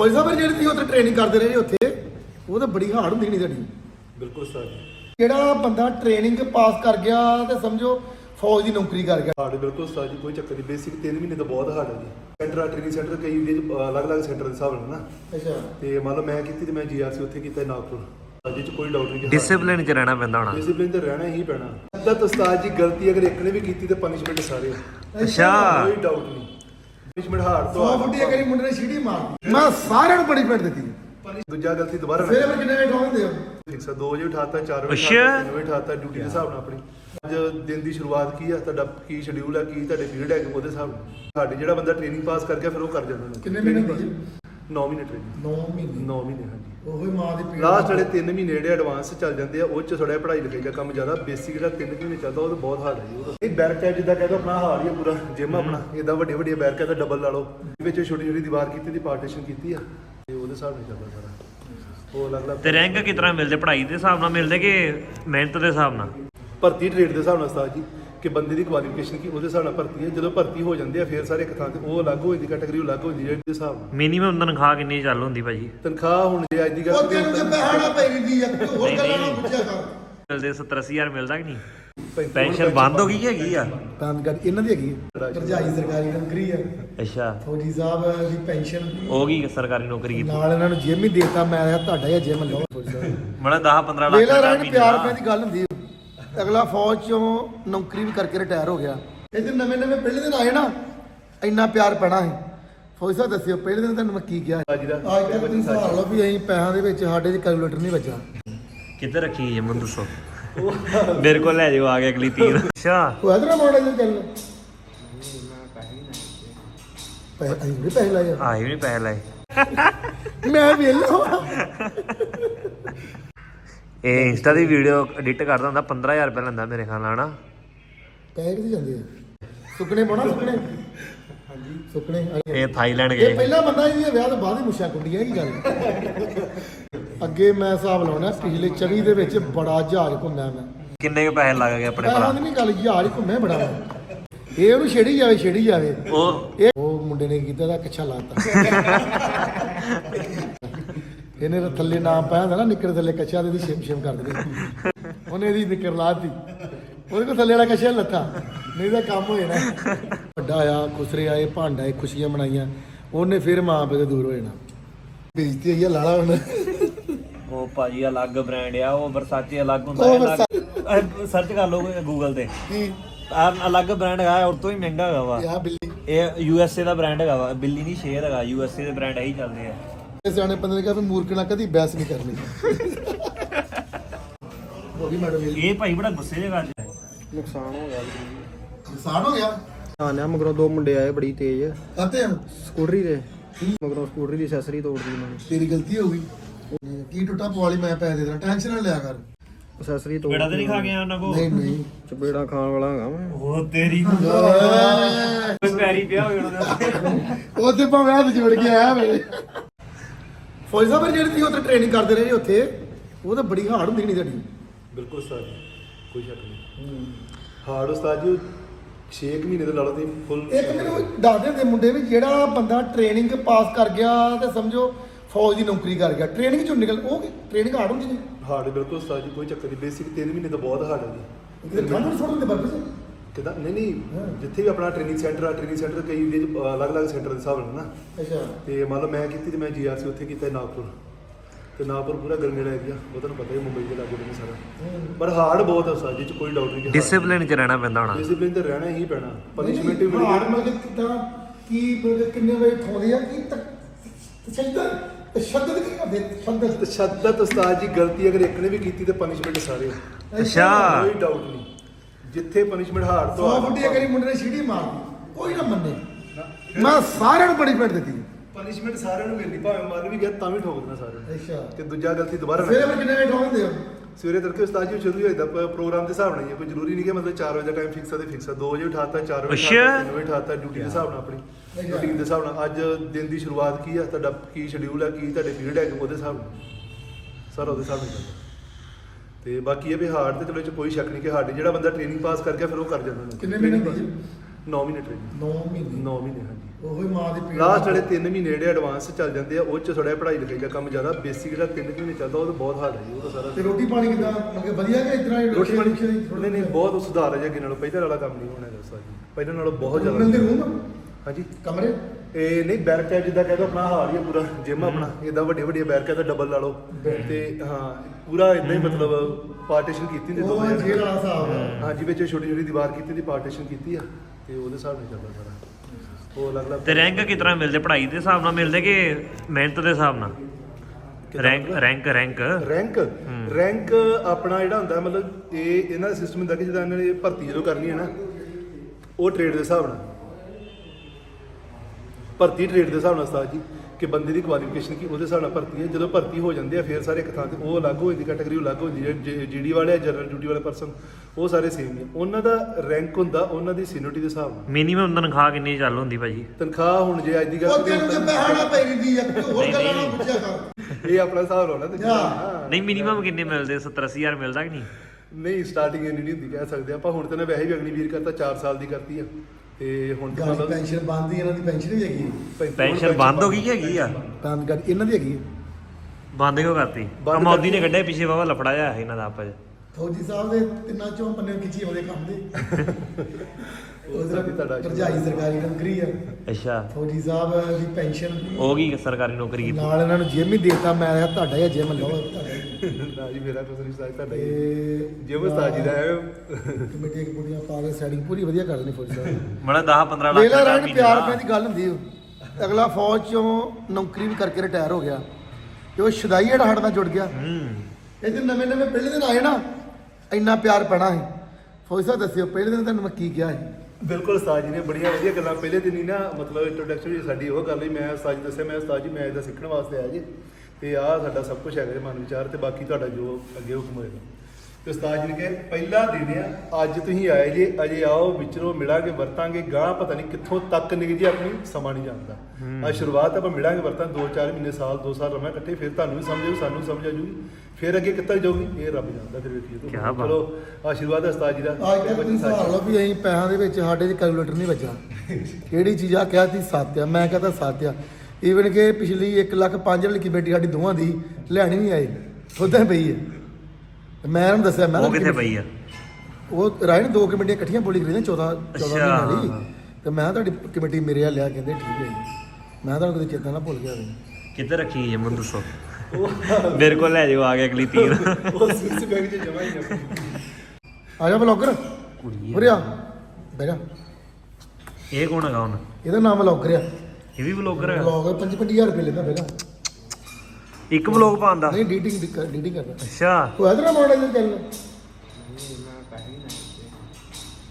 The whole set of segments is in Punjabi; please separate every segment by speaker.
Speaker 1: ਫੌਜੀ ਸਾਹਿਬ ਜਿਹੜੀ ਤੁਸੀਂ ਉੱਥੇ ਟ੍ਰੇਨਿੰਗ ਕਰਦੇ ਰਹੇ ਜੀ ਉੱਥੇ ਉਹ ਤਾਂ ਬੜੀ ਹਾਰਡ ਹੁੰਦੀ ਨਹੀਂ ਤੁਹਾਡੀ।
Speaker 2: ਬਿਲਕੁਲ ਸਰ
Speaker 1: ਜਿਹੜਾ ਬੰਦਾ ਟ੍ਰੇਨਿੰਗ ਪਾਸ ਕਰ ਗਿਆ ਤੇ ਸਮਝੋ ਫੌਜ ਦੀ ਨੌਕਰੀ ਕਰ ਗਿਆ।
Speaker 2: ਹਾਰਡ ਬਿਲਕੁਲ ਸਰ ਜੀ ਕੋਈ ਚੱਕਰ ਨਹੀਂ। ਬੇਸਿਕ 3 ਮਹੀਨੇ ਤਾਂ ਬਹੁਤ ਹਾਰਡ ਹੈ ਜੀ। ਸੈਂਟਰ ਟ੍ਰੇਨਿੰਗ ਸੈਂਟਰ ਕਈ ਅਹ, ਅਲੱਗ-ਅਲੱਗ ਸੈਂਟਰ ਦੇ ਹਿਸਾਬ ਨਾਲ ਨਾ।
Speaker 1: ਅੱਛਾ।
Speaker 2: ਤੇ ਮੰਨ ਲਓ ਮੈਂ ਕੀਤੀ ਤੇ ਮੈਂ ਜੀਆਰਸੀ ਉੱਥੇ ਕੀਤਾ ਨਾਗਪੁਰ। ਅਜੇ ਚ ਕੋਈ ਡਾਊਟ ਨਹੀਂ ਕਿ
Speaker 3: ਡਿਸਪਲਿਨ ਚ ਰਹਿਣਾ ਪੈਂਦਾ ਹੋਣਾ।
Speaker 2: ਡਿਸਪਲਿਨ ਤੇ ਰਹਿਣਾ ਹੀ ਪੈਣਾ। ਅੱਧਾ ਉਸਤਾਦ ਜੀ ਗਲਤੀ ਅਗਰ ਇੱਕ ਨੇ ਵੀ ਕੀਤੀ ਤੇ ਪਨਿਸ਼ਮੈਂਟ ਸਾਰੇ
Speaker 3: ਅੱਛਾ।
Speaker 2: ਕੋਈ ਡਾਊਟ ਨਹੀਂ। ਪਨਿਸ਼ਮੈਂਟ ਹਾਰਡ ਤੋਂ
Speaker 1: ਸੌ
Speaker 2: hard
Speaker 1: ਫੁੱਟੀ ਕਰੀ ਮੁੰਡੇ ਨੇ ਸੀੜੀ ਮਾਰਦੀ ਮੈਂ ਸਾਰਿਆਂ ਨੂੰ ਬੜੀ ਪਿੰਡ ਦਿੱਤੀ।
Speaker 2: punish- ਦੂਜਾ ਗਲਤੀ ਦੁਬਾਰਾ
Speaker 1: ਸਵੇਰੇ ਫਿਰ ਕਿੰਨੇ ਵਜੇ ਠਾਉਂਦੇ ਹੋ
Speaker 2: ਠੀਕ ਸਰ 2 ਵਜੇ ਉਠਾਤਾ 4 ਵਜੇ
Speaker 3: ਅੱਛਾ।
Speaker 2: ਉਠਾਤਾ 3 ਵਜੇ ਉਠਾਤਾ ਡਿਊਟੀ ਦੇ ਹਿਸਾਬ ਨਾਲ ਆਪਣੀ। ਅੱਜ ਦਿਨ ਦੀ ਸ਼ੁਰੂਆਤ ਕੀ ਆ? ਤੁਹਾਡਾ ਕੀ ਸ਼ਡਿਊਲ ਆ? ਕੀ ਤੁਹਾਡੇ ਪੀਰੀਅਡ ਹੈ ਉਹਦੇ ਹਿਸਾਬ ਨਾਲ? ਸਾਡੇ ਜਿਹੜਾ ਬੰਦਾ ਟ੍ਰੇਨਿੰਗ ਪਾਸ ਕਰ ਗਿਆ ਫਿਰ ਉਹ ਕਰ ਜਾਂਦਾ। ਨੇ
Speaker 1: ਕਿੰਨੇ ਮਹੀਨੇ ਦੀ?
Speaker 2: 9 ਮਹੀਨੇ ਟ੍ਰੇਨਿੰਗ
Speaker 1: 9 ਮਹੀਨੇ?
Speaker 2: 9 ਮਹੀਨੇ ਹਾਂਜੀ।
Speaker 1: ਉਹੀ ਮਾਂ ਦੀ ਪੀੜ
Speaker 2: ਲਾਸਟ ਵਾਲੇ 3 ਮਹੀਨੇ ਜਿਹੜੇ ਐਡਵਾਂਸ ਚੱਲ ਜਾਂਦੇ ਆ ਉਹ ਚ ਥੋੜਾ ਪੜ੍ਹਾਈ ਲਿਖਾਈ ਦਾ ਕੰਮ ਜ਼ਿਆਦਾ ਬੇਸਿਕ ਜਿਹੜਾ 3 ਮਹੀਨੇ ਚੱਲਦਾ ਉਹ ਤਾਂ ਬਹੁਤ ਹਾਰਡ ਹੈ ਜੀ। ਉਹ ਤਾਂ। ਇਹ ਬੈਰਕ ਹੈ ਜਿੱਦਾਂ ਕਹਿੰਦਾ ਆਪਣਾ ਹਾਰ ਹੀ ਆ ਪੂਰਾ ਜਿਮ ਆਪਣਾ। ਇਦਾਂ ਵੱਡੇ ਵੱਡੇ ਬੈਰਕ ਹੈ ਤਾਂ ਡਬਲ ਲਾ ਲਓ। ਵਿੱਚ ਛੋਟੀ ਛੋਟੀ ਦੀਵਾਰ ਕੀਤੀ ਦੀ ਪਾਰਟੀਸ਼ਨ ਕੀਤੀ ਆ ਤੇ ਉਹਦੇ ਹਿਸਾਬ ਨਾਲ ਚੱਲਦਾ ਸਾਰਾ। ਉਹ ਅਲੱਗ ਅਲੱਗ
Speaker 3: ਤੇ ਰੈਂਕ ਕਿਸ ਤਰ੍ਹਾਂ ਮਿਲਦੇ? ਪੜ੍ਹਾਈ ਦੇ ਹਿਸਾਬ ਨਾਲ ਮਿਲਦੇ ਕਿ ਮਿਹਨਤ ਦੇ ਹਿਸਾਬ ਨਾਲ?
Speaker 2: ਭਰਤੀ ਟ੍ਰੇਡ ਦੇ ਹਿਸਾਬ ਨਾਲ ਉਸਤਾਦ ਜੀ। ਕਿ ਬੰਦੇ ਦੀ ਕੁਆਲੀਫਿਕੇਸ਼ਨ ਕੀ ਉਹਦੇ ਹਿਸਾਬ ਨਾਲ ਭਰਤੀ ਹੈ। ਜਦੋਂ ਭਰਤੀ ਹੋ ਜਾਂਦੇ ਆ ਫਿਰ ਸਾਰੇ ਇੱਕ ਥਾਂ ਤੇ ਉਹ ਅਲੱਗ ਹੋ ਜਾਂਦੀ ਕੈਟਾਗਰੀ ਉਹ ਅਲੱਗ ਹੋ ਜਾਂਦੀ ਜਿਹੜੇ ਦੇ ਹਿਸਾਬ ਨਾਲ।
Speaker 3: ਮਿਨੀਮਮ ਤਨਖਾਹ ਕਿੰਨੀ ਚੱਲ ਹੁੰਦੀ ਭਾਜੀ?
Speaker 2: ਤਨਖਾਹ ਹੁਣ ਜੇ ਅੱਜ ਦੀ ਗੱਲ
Speaker 1: ਉਹ ਤੈਨੂੰ ਤੇ ਨਾ ਪੈਂਦੀ ਆ ਤੂੰ ਹੋਰ ਗੱਲਾਂ ਨਾ ਪੁੱਛਿਆ ਕਰ।
Speaker 3: ਮਿਲਦੇ 70 80000 ਮਿਲਦਾ ਕਿ ਨਹੀਂ? ਪੈਨਸ਼ਨ ਬੰਦ ਹੋ ਗਈ ਕਿ ਹੈਗੀ ਆ?
Speaker 1: ਤਾਂ ਕਰ ਇਹਨਾਂ ਦੀ ਹੈਗੀ ਭਰਜਾਈ ਸਰਕਾਰੀ ਨੌਕਰੀ ਹੈ
Speaker 3: ਅੱਛਾ।
Speaker 1: ਫੌਜੀ ਸਾਹਿਬ ਦੀ। ਪੈਨਸ਼ਨ
Speaker 3: ਹੋ ਗਈ ਸਰਕਾਰੀ ਨੌਕਰੀ ਕੀਤੀ।
Speaker 1: ਨਾਲ ਇਹਨਾਂ ਨੂੰ ਜਿਮ ਹੀ ਦੇਤਾ ਮੈਂ ਤੁਹਾਡਾ ਹੀ ਜਿਮ ਲਓ
Speaker 3: ਬੜਾ 10 15 ਲੱਖ
Speaker 1: ਰਹਿਣ
Speaker 3: ਮਹੀਨੇ।
Speaker 1: ਪਿਆਰ
Speaker 3: ਦਾ।
Speaker 1: ਦੀ ਗੱਲ ਹੁੰਦੀ ਹੈ। ਅਗਲਾ ਫੌਜ ਚੋਂ ਨੌਕਰੀ ਵੀ ਕਰਕੇ ਰਿਟਾਇਰ ਹੋ ਗਿਆ। ਇਹ ਦਿਨ ਨਵੇਂ ਨਵੇਂ ਪਹਿਲੇ ਦਿਨ ਆਏ ਨਾ ਇੰਨਾ ਪਿਆਰ ਪੈਣਾ ਹੈ ਫੌਜ ਸਾਹਿਬ ਦੱਸਿਓ ਪਹਿਲੇ ਦਿਨ ਤੁਹਾਨੂੰ ਮੈਂ ਕੀ ਕਿਹਾ
Speaker 2: ਅੱਜ ਦਾ
Speaker 1: ਅੱਜ ਤੱਕ ਤੁਸੀਂ ਸਹਾਰ ਲਓ ਵੀ ਅਸੀਂ ਪੈਸਿਆਂ ਦੇ ਵਿੱਚ ਸਾਡੇ 'ਚ ਕੈਲਕੂਲੇਟਰ ਨਹੀਂ ਵੱਜਾ
Speaker 3: ਕਿੱਧਰ ਰੱਖੀ ਹੈ ਮੈਨੂੰ ਦੱਸੋ। ਮੇਰੇ ਕੋਲ ਲੈ ਜਾਓ ਆ ਕੇ ਅਗਲੀ ਤੀਰ। ਅੱਛਾ।
Speaker 1: ਉਹ ਇਧਰ ਮਾਡਲ ਚੱਲ। ਪੈਸੇ ਅਸੀਂ ਵੀ ਪੈਸੇ ਲਾਏ।
Speaker 3: ਆਏ ਵੀ ਨਹੀਂ ਪੈਸੇ ਲਾਏ।
Speaker 1: ਮੈਂ ਵੇਲਾ
Speaker 3: ਇਹ ਇੰਸਟਾ ਦੀ ਵੀਡੀਓ ਐਡਿਟ ਕਰਦਾ ਹੁੰਦਾ 15000 ਰੁਪਏ ਲੈਂਦਾ ਮੇਰੇ ਖਿਆਲ ਨਾਲ ਹਨਾ?
Speaker 1: ਪੈਸੇ ਕਿੱਥੇ ਜਾਂਦੇ ਆ ਸੁੱਕਣੇ ਪਾਉਣਾ ਸੁੱਕਣੇ? ਹਾਂਜੀ। ਸੁੱਕਣੇ
Speaker 3: ਇਹ ਥਾਈਲੈਂਡ
Speaker 1: ਇਹ
Speaker 3: ਗਏ
Speaker 1: ਪਹਿਲਾ ਬੰਦਾ ਇਹਦੀ ਵਿਆਹ ਤੋਂ ਬਾਅਦ ਹੀ ਮੁੱਛਾਂ ਕੁੰਡੀਆਂ ਕੀ ਗੱਲ। ਅੱਗੇ ਮੈਂ ਹਿਸਾਬ ਲਾਉਣਾ ਪਿਛਲੇ 24 ਦੇ ਵਿੱਚ ਬੜਾ ਜਹਾਜ਼ ਘੁੰਮਿਆ ਮੈਂ।
Speaker 3: ਕਿੰਨੇ ਕੁ ਪੈਸੇ ਲੱਗ ਗਏ ਆਪਣੇ ਭਰਾ?
Speaker 1: ਦੀ ਨਹੀਂ ਗੱਲ ਜਹਾਜ਼ ਘੁੰਮਿਆ ਬੜਾ ਮੈਂ। ਇਹ ਉਹਨੂੰ ਛੇੜੀ ਜਾਵੇ ਛੇੜੀ ਜਾਵੇ।
Speaker 3: ਉਹ
Speaker 1: ਇਹ ਉਹ ਮੁੰਡੇ ਨੇ ਕੀਤਾ ਦਾ ਕੱਛਾ ਲਾਤਾ ਇਹਨੇ ਤਾਂ ਥੱਲੇ ਨਾਮ ਪਾਇਆ ਹੁੰਦਾ ਨਾ ਨਿੱਕਰ ਥੱਲੇ ਕੱਛਾ ਤੇ ਇਹਦੀ ਛਿਮ ਛਿਮ ਕਰ ਦੇਣੀ ਉਹਨੇ ਇਹਦੀ ਨਿੱਕਰ ਲਾਤੀ। ਉਹਦੇ ਕੋਲ ਥੱਲੇ ਵਾਲਾ ਕੱਛਾ ਲੱਥਾ। ਨਹੀਂ ਤਾਂ ਕੰਮ ਹੋ ਜਾਣਾ ਵੱਡਾ ਆਇਆ ਖੁਸਰੇ ਆਏ ਭਾਂਡਾ ਆਏ ਖੁਸ਼ੀਆਂ ਮਨਾਈਆਂ। ਉਹਨੇ ਫਿਰ ਮਾਂ ਪਿਓ ਤੋਂ ਦੂਰ ਹੋ ਜਾਣਾ। ਬੇਇੱਜ਼ਤੀ ਹੋਈ ਆ ਲਾਲਾ ਹੁਣ।
Speaker 3: ਉਹ ਭਾਜੀ ਅਲੱਗ ਬ੍ਰਾਂਡ ਆ ਉਹ ਵਰਸਾਚੇ ਅਲੱਗ ਹੁੰਦਾ ਹੈ ਸਰਚ ਕਰ ਲਓ ਗੂਗਲ ਤੇ।
Speaker 1: ਕੀ?
Speaker 3: ਆ ਅਲੱਗ ਬ੍ਰਾਂਡ ਹੈਗਾ ਉਹ ਤੋਂ ਹੀ ਮਹਿੰਗਾ ਹੈਗਾ ਵਾ।
Speaker 1: ਆ ਬਿੱਲੀ?
Speaker 3: ਇਹ ਯੂ ਐਸ ਏ ਦਾ ਬ੍ਰਾਂਡ ਹੈਗਾ ਵਾ। ਬਿੱਲੀ ਨਹੀਂ ਸ਼ੇਅਰ ਹੈਗਾ। ਯੂ ਐਸ ਏ ਦੇ ਬ੍ਰਾਂਡ ਇਹੀ ਚੱਲਦੇ ਆ।
Speaker 1: ਇਹ ਸਿਆਣੇ ਬੰਦੇ ਨੇ ਕਿਹਾ ਵੀ ਮੂਰਖ ਨਾਲ ਕਦੀ ਬਹਿਸ ਨਹੀਂ ਕਰਨੀ। ਉਹ ਵੀ ਮੈਡਮ
Speaker 3: ਇਹ ਭਾਈ ਬੜਾ ਗੁੱਸੇ ਦੇ ਵਿੱਚ
Speaker 4: ਨੁਕਸਾਨ ਹੋ ਗਿਆ
Speaker 1: ਨੁਕਸਾਨ ਹੋ ਗਿਆ?
Speaker 4: ਆਨਿਆ ਮਗਰੋਂ ਦੋ ਮੁੰਡੇ ਆਏ ਬੜੀ ਤੇਜ਼।
Speaker 1: ਹਨ
Speaker 4: ਸਕੂਟਰੀ ਦੇ। ਮਗਰੋਂ ਸਕੂਟਰੀ ਦੀ ਅਸੈਸਰੀ ਤੋੜਦੀ ਉਹਨਾਂ ਨੇ।
Speaker 1: ਤੇਰੀ ਗਲਤੀ ਹੋ ਗਈ। ਕੀ ਟੁੱਟਾ ਪਵਾਲੀ ਮੈਂ ਪੈਸੇ ਦੇ ਦੇਣਾ ਟੈਨਸ਼ਨ ਨਾ ਲਿਆ ਕਰ।
Speaker 4: ਅਸੈਸਰੀ ਤੋੜ
Speaker 3: ਬੇੜਾ ਤੇ ਨਹੀਂ ਖਾ ਗਿਆ ਉਹਨਾਂ ਕੋ
Speaker 1: ਨਹੀਂ ਨਹੀਂ।
Speaker 4: ਚਪੇੜਾ ਖਾਣ ਵਾਲਾ ਹੈਗਾ ਮੈਂ।
Speaker 3: ਉਹ ਤੇਰੀ ਕੋਈ ਪੈਰੀ ਪਿਆ ਹੋਇਆ ਉਹਨਾਂ ਦਾ।
Speaker 1: ਉਹਦੇ ਭਾਵੇਂ ਹੱਥ ਜੋੜ ਕੇ ਆਇਆ ਮੇਰੇ ਫੌਜ ਸਾਹਿਬ ਜਿਹੜੀ ਤੁਸੀਂ ਉੱਥੇ ਟ੍ਰੇਨਿੰਗ ਕਰਦੇ ਰਹੇ ਜੀ ਉੱਥੇ ਉਹ ਤਾਂ ਬੜੀ ਹਾਰਡ ਹੁੰਦੀ ਨਹੀਂ ਤੁਹਾਡੀ।
Speaker 2: ਬਿਲਕੁਲ ਉਸਤਾਦ ਜੀ ਕੋਈ ਸ਼ੱਕ ਨਹੀਂ। ਹਾਰਡ ਉਸਤਾਦ ਜੀ 6 ਮਹੀਨੇ ਦੇ ਲੜਦੇ ਫੁੱਲ
Speaker 1: ਇੱਕ ਮੈਨੂੰ ਦੱਸਦੇ ਹੁੰਦੇ ਮੁੰਡੇ ਵੀ ਜਿਹੜਾ ਬੰਦਾ ਟ੍ਰੇਨਿੰਗ ਪਾਸ ਕਰ ਗਿਆ ਤੇ ਸਮਝੋ ਫੌਜ ਦੀ ਨੌਕਰੀ ਕਰ ਗਿਆ। ਟ੍ਰੇਨਿੰਗ ਚੋਂ ਨਿਕਲ ਉਹ ਟ੍ਰੇਨਿੰਗ ਹਾਰਡ ਹੁੰਦੀ ਨਹੀਂ
Speaker 2: ਹਾਰਡ ਬਿਲਕੁਲ ਉਸਤਾਦ ਜੀ ਕੋਈ ਚੱਕਰ ਨਹੀਂ। ਬੇਸਿਕ 3 ਮਹੀਨੇ ਤਾਂ ਬਹੁਤ ਹਾਰਡ ਹੈ ਜੀ।
Speaker 1: ਕਿਤੇ ਠੰਡ ਨਹੀਂ ਛੋੜਦੇ ਬਰਫ ਚ?
Speaker 2: ਕਿਦਾਂ? ਨਹੀਂ ਨਹੀਂ ਜਿੱਥੇ ਵੀ ਆਪਣਾ ਟ੍ਰੇਨਿੰਗ ਸੈਂਟਰ ਆ ਟ੍ਰੇਨਿੰਗ ਸੈਂਟਰ ਕਈ ਚ ਅਲੱਗ-ਅਲੱਗ ਸੈਂਟਰ ਦੇ ਹਿਸਾਬ ਨਾਲ ਨਾ।
Speaker 1: ਅੱਛਾ।
Speaker 2: ਤੇ ਮੰਨ ਲਓ ਮੈਂ ਕੀਤੀ ਤੇ ਮੈਂ ਜੀਆਰਸੀ ਉੱਥੇ ਕੀਤਾ ਨਾਗਪੁਰ। ਤੇ ਨਾਗਪੁਰ ਪੂਰਾ ਗਰਮੀ ਵਾਲਾ ਏਰੀਆ ਉਹ ਤੁਹਾਨੂੰ ਪਤਾ ਹੀ ਹੈ ਮੁੰਬਈ ਦੇ ਲਾਗੇ ਨੇ ਸਾਰਾ। ਪਰ ਹਾਰਡ ਬਹੁਤ ਹੈ ਉਸਤਾਦ ਜੀ ਚ ਕੋਈ ਡਾਊਟ ਨਹੀਂ ਕਿ
Speaker 3: ਡਿਸਪਲਿਨ ਚ ਰਹਿਣਾ ਪੈਂਦਾ ਹੋਣਾ।
Speaker 2: ਡਿਸਪਲਿਨ ਤੇ ਰਹਿਣਾ ਹੀ ਪੈਣਾ। ਪਨਿਸ਼ਮੈਂਟ ਵੀ ਮਿਲੇਗੀ
Speaker 1: ਹਾਰਡ ਮਤਲਬ ਕਿ ਕਿੱਦਾਂ ਕੀ ਮਤਲਬ ਕਿੰਨੇ ਵਜੇ ਠਾਉਂਦੇ ਆ ਕੀ ਤੱਕ ਤਸ਼ੱਦਦ ਤਸ਼ੱਦਦ ਕੀ ਕਰਦੇ ਤਸ਼ੱਦਦ?
Speaker 2: ਤਸ਼ੱਦਦ ਉਸਤਾਦ ਜੀ ਗਲਤੀ ਅਗਰ ਇੱਕ ਨੇ ਵੀ ਕੀਤੀ ਤੇ ਪਨਿਸ਼ਮੈਂਟ ਸਾਰੇ
Speaker 3: ਅੱਛਾ।
Speaker 2: ਕੋਈ ਡਾਊਟ ਨਹੀਂ। ਜਿੱਥੇ ਪਨਿਸ਼ਮੈਂਟ ਹਾਰਡ ਤੋਂ
Speaker 1: ਸੌ
Speaker 2: hard
Speaker 1: ਫੁੱਟੀ ਕਰੀ ਮੁੰਡੇ ਨੇ ਸੀੜੀ ਮਾਰਦੀ ਕੋਈ ਨਾ ਮੰਨੇ। ਮੈਂ ਸਾਰਿਆਂ ਨੂੰ ਬੜੀ ਪਿੰਡ ਦਿੱਤੀ।
Speaker 2: ਪਨਿਸ਼ਮੈਂਟ ਸਾਰਿਆਂ ਨੂੰ ਮਿਲਦੀ ਭਾਵੇਂ ਮਰ ਵੀ ਗਿਆ ਤਾਂ ਵੀ ਠੋਕ ਦੇਣਾ ਸਾਰਿਆਂ ਨੂੰ।
Speaker 1: ਅੱਛਾ।
Speaker 2: ਤੇ ਦੂਜਾ ਗਲਤੀ ਦੁਬਾਰਾ ਨਾ
Speaker 1: ਫਿਰ ਕਿੰਨੇ ਵਜੇ ਠਾਉਂਦੇ ਹੋ?
Speaker 2: ਸਵੇਰੇ ਤੜਕੇ ਉਸਤਾਦ ਜੀ ਸ਼ੁਰੂ ਹੋ ਜਾਂਦਾ ਪ੍ਰੋਗਰਾਮ ਦੇ ਹਿਸਾਬ ਨਾਲ ਹੀ ਕੋਈ ਜ਼ਰੂਰੀ ਨਹੀਂ ਕਿ ਮਤਲਬ 4 ਵਜੇ ਦਾ ਟਾਈਮ ਫਿਕਸ ਆ ਤੇ ਫਿਕਸ ਆ। 2 ਵਜੇ ਉਠਾਤਾ 4 ਵਜੇ। ਉਠਾਤਾ 3 ਵਜੇ ਉਠਾਤਾ ਡਿਊਟੀ ਦੇ ਹਿਸਾਬ ਨਾਲ ਆਪਣੀ। ਰੂਟੀਨ ਦੇ ਹਿਸਾਬ ਨਾਲ ਅੱਜ ਦਿਨ ਦੀ ਸ਼ੁਰੂਆਤ ਕੀ ਆ? ਤੁਹਾਡਾ ਕੀ ਸ਼ਡਿਊਲ ਆ? ਕੀ ਤੁਹਾਡੇ ਪੀਰੀਅਡ ਹੈ ਉਹਦੇ ਹਿਸਾਬ ਨਾਲ। ਸਾਰਾ ਉਹਦੇ ਹਿਸਾਬ ਨਾਲ ਤੇ ਬਾਕੀ ਇਹ ਵੀ ਹਾਰਡ ਤੇ ਚਲੋ ਇਹ 'ਚ ਕੋਈ ਸ਼ੱਕ ਨਹੀਂ ਕਿ ਹਾਰਡ ਜਿਹੜਾ ਬੰਦਾ ਟ੍ਰੇਨਿੰਗ ਪਾਸ ਕਰ ਗਿਆ ਫਿਰ ਉਹ ਕਰ ਜਾਂਦਾ
Speaker 1: ਕਿੰਨੇ ਮਹੀਨੇ ਦੀ
Speaker 2: 9 ਮਹੀਨੇ ਟ੍ਰੇਨਿੰਗ
Speaker 1: 9 ਮਹੀਨੇ।
Speaker 2: 9 ਮਹੀਨੇ ਹਾਂਜੀ।
Speaker 1: ਉਹੀ ਮਾਂ ਦੀ ਪੀੜ
Speaker 2: ਲਾਸਟ ਜਿਹੜੇ 3 ਮਹੀਨੇ ਜਿਹੜੇ ਐਡਵਾਂਸ ਚੱਲ ਜਾਂਦੇ ਆ ਉਹ ਚ ਥੋੜਾ ਪੜ੍ਹਾਈ ਲਿਖਾਈ ਦਾ ਕੰਮ ਜ਼ਿਆਦਾ। ਬੇਸਿਕ ਜਿਹੜਾ 3 ਮਹੀਨੇ ਚੱਲਦਾ ਉਹ ਤਾਂ ਬਹੁਤ ਹਾਰਡ ਹੈ ਜੀ ਉਹ ਤਾਂ ਸਾਰਾ
Speaker 1: ਤੇ ਰੋਟੀ ਪਾਣੀ ਕਿਦਾਂ? ਮਤਲਬ ਵਧੀਆ ਕਿ ਇਤਨਾ
Speaker 2: ਰੋਟੀ ਪਾਣੀ ਨਹੀਂ ਨਹੀਂ ਬਹੁਤ ਸੁਧਾਰ ਹੈ ਜੀ ਅੱਗੇ ਨਾਲੋਂ। ਪਹਿਲਾਂ ਵਾਲਾ ਕੰਮ ਨਹੀਂ ਹੋਣਾ ਸਰ ਜੀ। ਪਹਿਲਾਂ ਨਾਲੋਂ ਬਹੁਤ
Speaker 1: ਮਿਲਦੇ
Speaker 2: ਜ਼ਿਆਦਾ।
Speaker 1: ਰੂਮ?
Speaker 2: ਹਾਂਜੀ।
Speaker 1: ਕਮਰੇ?
Speaker 2: ਇਹ ਨਹੀਂ ਬੈਰਕ ਟਾਈਪ ਜਿੱਦਾਂ ਕਹਿੰਦਾ ਆਪਣਾ ਹਾਲ ਹੀ ਆ ਪੂਰਾ ਜਿਮ ਆਪਣਾ। ਇਦਾਂ ਵੱਡੇ ਵੱਡੇ ਬੈਰਕ ਦਾ ਡਬਲ ਲਾ ਲਓ। ਤੇ ਹਾਂ ਪੂਰਾ ਇਦਾਂ ਹੀ ਮਤਲਬ ਪਾਰਟੀਸ਼ਨ ਕੀਤੀ ਹੁੰਦੀ
Speaker 1: ਉਹ
Speaker 2: ਦੋ
Speaker 1: ਜੇਲ੍ਹ ਵਾਲਾ ਹਿਸਾਬ ਆ
Speaker 2: ਹਾਂਜੀ ਵਿੱਚ ਛੋਟੀ ਛੋਟੀ ਦੀਵਾਰ ਕੀਤੀ ਦੀ ਪਾਰਟੀਸ਼ਨ ਕੀਤੀ ਆ ਤੇ ਉਹਦੇ ਹਿਸਾਬ ਨਾਲ ਚੱਲਦਾ ਸਾਰਾ। ਉਹ ਅਲੱਗ ਅਲੱਗ
Speaker 3: ਤੇ ਰੈਂਕ ਕਿਸ ਤਰ੍ਹਾਂ ਮਿਲਦੇ? ਪੜ੍ਹਾਈ ਦੇ ਹਿਸਾਬ ਨਾਲ ਮਿਲਦੇ ਕਿ ਮਿਹਨਤ ਦੇ ਹਿਸਾਬ ਨਾਲ? Rank rank rank
Speaker 2: rank rank ਆਪਣਾ ਜਿਹੜਾ ਹੁੰਦਾ ਮਤਲਬ ਇਹ ਇਹਨਾਂ ਦਾ ਸਿਸਟਮ ਹੁੰਦਾ ਕਿ ਜਦੋਂ ਇਹਨਾਂ ਨੇ ਭਰਤੀ ਜਦੋਂ ਕਰਨੀ ਹੈ ਨਾ ਉਹ ਟ੍ਰੇਡ ਦੇ ਹਿਸਾਬ ਨਾਲ। ਭਰਤੀ ਟ੍ਰੇਡ ਦੇ ਹਿਸਾਬ ਨਾਲ ਉਸਤਾਦ ਜੀ ਕਿ ਬੰਦੇ ਦੀ ਕੁਆਲੀਫਿਕੇਸ਼ਨ ਕੀ ਉਹਦੇ ਹਿਸਾਬ ਨਾਲ ਭਰਤੀ ਹੈ। ਜਦੋਂ ਭਰਤੀ ਹੋ ਜਾਂਦੇ ਆ ਫਿਰ ਸਾਰੇ ਇੱਕ ਥਾਂ ਤੇ ਉਹ ਅਲੱਗ ਹੋ ਜਾਂਦੀ ਕੈਟਾਗਰੀ ਅਲੱਗ ਹੋ ਜਾਂਦੀ ਜੀਡੀ ਵਾਲੇ ਜਨਰਲ ਡਿਊਟੀ ਵਾਲੇ ਪਰਸਨ ਉਹ ਸਾਰੇ ਸੇਮ ਨੇ। ਉਹਨਾਂ ਦਾ ਰੈਂਕ ਹੁੰਦਾ ਉਹਨਾਂ ਦੀ ਸੀਨੀਅਰਟੀ ਦੇ ਹਿਸਾਬ ਨਾਲ।
Speaker 3: ਮਿਨੀਮਮ ਤਨਖਾਹ ਕਿੰਨੀ ਚੱਲ ਹੁੰਦੀ ਭਾਜੀ
Speaker 2: ਤਨਖਾਹ ਹੁਣ ਜੇ ਅੱਜ ਦੀ ਗੱਲ
Speaker 1: ਉਹ ਤੈਨੂੰ ਤੇ ਪਹਿਣਾ ਪੈ ਗਈ ਆ ਤੂੰ ਹੋਰ ਗੱਲਾਂ ਨਾ ਪੁੱਛਿਆ ਕਰ।
Speaker 2: ਇਹ ਆਪਣਾ ਹਿਸਾਬ ਲਾਉਣਾ ਤੇ।
Speaker 3: ਨਹੀਂ ਮਿਨੀਮਮ ਕਿੰਨੇ ਮਿਲਦੇ? 70 80000 ਮਿਲਦਾ ਕਿ ਨਹੀਂ?
Speaker 2: ਨਹੀਂ ਸਟਾਰਟਿੰਗ ਇੰਨੀ ਨਹੀਂ ਹੁੰਦੀ ਕਹਿ ਸਕਦੇ ਆਪਾਂ ਹੁਣ ਤਾਂ ਨਾ ਵੈਸੇ ਵੀ ਅਗਨੀ ਵੀਰ ਕਰਤਾ 4 ਸਾਲ ਦੀ ਕਰਤੀ ਆ। ਤੇ ਹੁਣ ਤਾਂ
Speaker 1: ਗਾੜੀ
Speaker 2: ਮਤਲਬ
Speaker 1: ਪੈਨਸ਼ਨ ਬੰਦ ਹੀ ਇਹਨਾਂ ਦੀ ਪੈਨਸ਼ਨ ਵੀ ਹੈਗੀ
Speaker 2: ਪੈਂਤੀ-
Speaker 3: ਪੈਨਸ਼ਨ ਬੰਦ ਹੋ ਗਈ ਕਿ ਹੈਗੀ ਆ
Speaker 1: ਤਾਂ ਗਾੜੀ ਇਹਨਾਂ ਦੀ ਹੈਗੀ ਹੈ।
Speaker 3: ਬੰਦ ਕਿਉਂ ਕਰਤੀ ਮੋਦੀ ਨੇ। ਕੱਢਿਆ ਪਿੱਛੇ ਵਾਵਾ ਲਫੜਾ ਜਿਹਾ ਇਹਨਾਂ ਦਾ ਆਪਸ 'ਚ।
Speaker 1: ਫੌਜੀ ਸਾਹਿਬ ਦੇ ਤਿੰਨਾਂ ਚੋਂ ਪੰਨੇ ਖਿੱਚੀ ਆਉਂਦੇ ਕੰਮ ਦੇ। ਉਧਰ ਭਰਜਾਈ ਸਰਕਾਰੀ ਨੌਕਰੀ ਆ।
Speaker 3: ਅੱਛਾ।
Speaker 1: ਫੌਜੀ ਸਾਹਿਬ ਦੀ ਪੈਨਸ਼ਨ।
Speaker 3: ਉਹ ਕੀ ਸਰਕਾਰੀ ਨੌਕਰੀ ਕੀਤੀ।
Speaker 1: ਨਾਲ ਇਹਨਾਂ ਨੂੰ ਜਿਮ ਹੀ ਦੇਤਾ ਮੈਂ ਕਿਹਾ ਤੁਹਾਡਾ ਹੀ ਜਿਮ ਲਓ
Speaker 2: ਨਾ ਜੀ ਮੇਰਾ ਕੁਝ ਨਹੀਂ ਸਾਜ ਤੁਹਾਡਾ ਹੀ
Speaker 1: ਤੇ
Speaker 2: ਜੇ ਉਹ ਉਸਤਾਦ ਜੀ ਦਾ ਹੈ
Speaker 1: ਕਮੇਟੀ ਕਮੇਟੀਆਂ ਪਾ ਕੇ ਸੈਟਿੰਗ ਪੂਰੀ ਵਧੀਆ ਕਰਦੇ ਨੇ ਫੌਜੀ ਸਾਹਿਬ।
Speaker 3: ਮੜਾ 10 15 ਲੱਖ ਦਾ
Speaker 1: ਰਹਿਣ
Speaker 3: ਮਹੀਨੇ।
Speaker 1: ਪਿਆਰ। ਰੁਪਏ ਦੀ ਗੱਲ ਹੁੰਦੀ ਉਹ ਅਗਲਾ ਫੌਜ ਚੋਂ ਨੌਕਰੀ ਵੀ ਕਰਕੇ ਰਿਟਾਇਰ ਹੋ ਗਿਆ। ਤੇ ਉਹ ਸ਼ਦਾਈ ਜਿਹੜਾ ਸਾਡੇ ਨਾਲ ਜੁੜ ਗਿਆ।
Speaker 3: ਹੂੰ।
Speaker 1: ਨਵੇਂ ਨਵੇਂ ਪਹਿਲੇ ਦਿਨ ਆਏ ਨਾ ਇੰਨਾ ਪਿਆਰ ਪੈਣਾ ਸੀ। ਫੌਜ ਸਾਹਿਬ ਦੱਸਿਓ, ਪਹਿਲੇ ਦਿਨ ਤੁਹਾਨੂੰ ਮੈਂ ਕੀ ਕਿਹਾ ਸੀ?
Speaker 2: ਬਿਲਕੁਲ ਉਸਤਾਦ ਜੀ ਨੇ, ਬੜੀਆਂ ਵਧੀਆ ਗੱਲਾਂ। ਪਹਿਲੇ ਦਿਨ ਹੀ ਨਾ, ਮਤਲਬ ਇੰਟਰੋਡਕਸ਼ਨ ਜੀ ਸਾਡੀ ਉਹ ਕਰ ਲਈ ਮੈਂ ਉਸਤਾਦ ਜੀ ਦੱਸਿਆ, ਮੈਂ ਉਸਤਾਦ ਜੀ, ਮੈਂ ਇਹਦਾ ਸਿੱਖਣ ਵਾਸਤੇ ਆਇਆ ਜੀ। ਤੇ ਆਹ ਸਾਡਾ ਸਭ ਕੁਝ ਹੈਗਾ ਜੀ, ਮਨ ਵਿਚਾਰ ਤੇ ਬਾਕੀ ਤੁਹਾਡਾ ਜੋ ਅੱਗੇ ਹੁਕਮ ਹੋਏਗਾ। ਤੇ ਉਸਤਾਦ ਜੀ ਨੇ ਕਿਹਾ ਪਹਿਲਾ ਦਿਨ ਆ ਅੱਜ ਤੁਸੀਂ ਆਏ ਜੀ ਅਜੇ ਆਓ ਵਿਚਰੋ ਮਿਲਾਂਗੇ ਵਰਤਾਂਗੇ ਗਾਂ ਪਤਾ ਨਹੀਂ ਕਿੱਥੋਂ ਤੱਕ ਨਿਕ ਜੀ ਆਪਣੀ ਸਮਾਂ ਨਹੀਂ ਜਾਣਦਾ ਆ ਸ਼ੁਰੂਆਤ ਆਪਾਂ ਮਿਲਾਂਗੇ ਵਰਤਾਂ 2-4 ਮਹੀਨੇ ਸਾਲ 2 ਸਾਲ ਰਵਾਂ ਇਕੱਠੇ ਫਿਰ ਤੁਹਾਨੂੰ ਵੀ ਸਮਝ ਆਊ ਸਾਨੂੰ ਸਮਝ ਆ ਜੂਗੀ। ਫਿਰ ਅੱਗੇ ਕਿੱਥੇ ਜਾਊਗੀ? ਇਹ ਰੱਬ ਜਾਣਦਾ ਫਿਰ ਵੇਖੀਏ ਤੋਂ। ਚਲੋ ਆਸ਼ੀਰਵਾਦ ਹੈ ਉਸਤਾਦ ਜੀ ਦਾ।
Speaker 1: ਅੱਜ ਤੱਕ ਤੁਸੀਂ ਹਿਸਾਬ ਲਓ ਵੀ ਅਸੀਂ ਪੈਸਿਆਂ ਦੇ ਵਿੱਚ ਸਾਡੇ ਚ ਕੈਲਕੂਲੇਟਰ ਨਹੀਂ ਵੱਜਾ ਕਿਹੜੀ ਚੀਜ਼ ਆ ਕਿਹਾ ਸੀ ਸੱਤ ਆ ਮੈਂ ਕਹਤਾ ਸੱਤ ਆ। ਈਵਨ ਕਿ ਪਿਛਲੀ 1 ਲੱਖ 5 ਵਾਲੀ ਕਮੇਟੀ ਸਾਡੀ ਦੋਵਾਂ ਦੀ ਲੈਣੀ ਨਹੀਂ ਆਈ ਉਦਾਂ ਪਈ ਹੈ। ਤੇ ਮੈਂ ਉਹਨੂੰ ਦੱਸਿਆ ਮੈਂ
Speaker 3: ਉਹ ਕਿੱਥੇ ਪਈ ਆ?
Speaker 1: ਉਹ ਰਾਇਣ ਦੋ ਕਮੇਟੀਆਂ ਇਕੱਠੀਆਂ ਬੋਲੀ ਕਰੀਆਂ 14 14
Speaker 3: ਅੱਛਾ।
Speaker 1: ਮਹੀਨੇ ਤੇ ਮੈਂ ਤੁਹਾਡੀ ਕਮੇਟੀ ਮੇਰੇ ਆ ਲਿਆ ਕਹਿੰਦੇ ਠੀਕ ਹੈ ਜੀ। ਮੈਂ ਤੁਹਾਨੂੰ ਕਦੇ ਚੇਤਾ ਨਾ ਭੁੱਲ ਗਿਆ ਹੋਵੇ।
Speaker 3: ਕਿੱਥੇ ਰੱਖੀ ਹੈ ਮੈਨੂੰ ਦੱਸੋ? ਮੇਰੇ ਕੋਲ ਲੈ ਜਾਓ ਆ ਗਿਆ ਅਗਲੀ ਤੀਰ।
Speaker 2: ਉਹ ਸਿਕਸ ਬੈਗ ਚ ਜਮਾ ਹੀ ਆ।
Speaker 1: ਆ ਜਾ ਬਲੌਗਰ ਉਰੇ ਆ। ਬਹਿ ਜਾ।
Speaker 3: ਇਹ ਕੌਣ ਹੈਗਾ ਹੁਣ?
Speaker 1: ਇਹਦਾ ਨਾਮ ਬਲੌਗਰ ਆ।
Speaker 3: ਇਹ ਵੀ ਬਲੌਗਰ ਹੈਗਾ?
Speaker 1: ਬਲੌਗਰ 5-5000 ਰੁਪਏ ਲੈਂਦਾ ਪਹਿਲਾਂ
Speaker 3: ਇੱਕ ਬਲੌਗ ਪਾਉਂਦਾ।
Speaker 1: ਨਹੀਂ ਡੀਟਿੰਗ ਡੀਟਿੰਗ ਕਰਦਾ
Speaker 3: ਅੱਛਾ।
Speaker 1: ਤੂੰ ਇਧਰ ਮੋੜਾ ਜੇ ਚੱਲ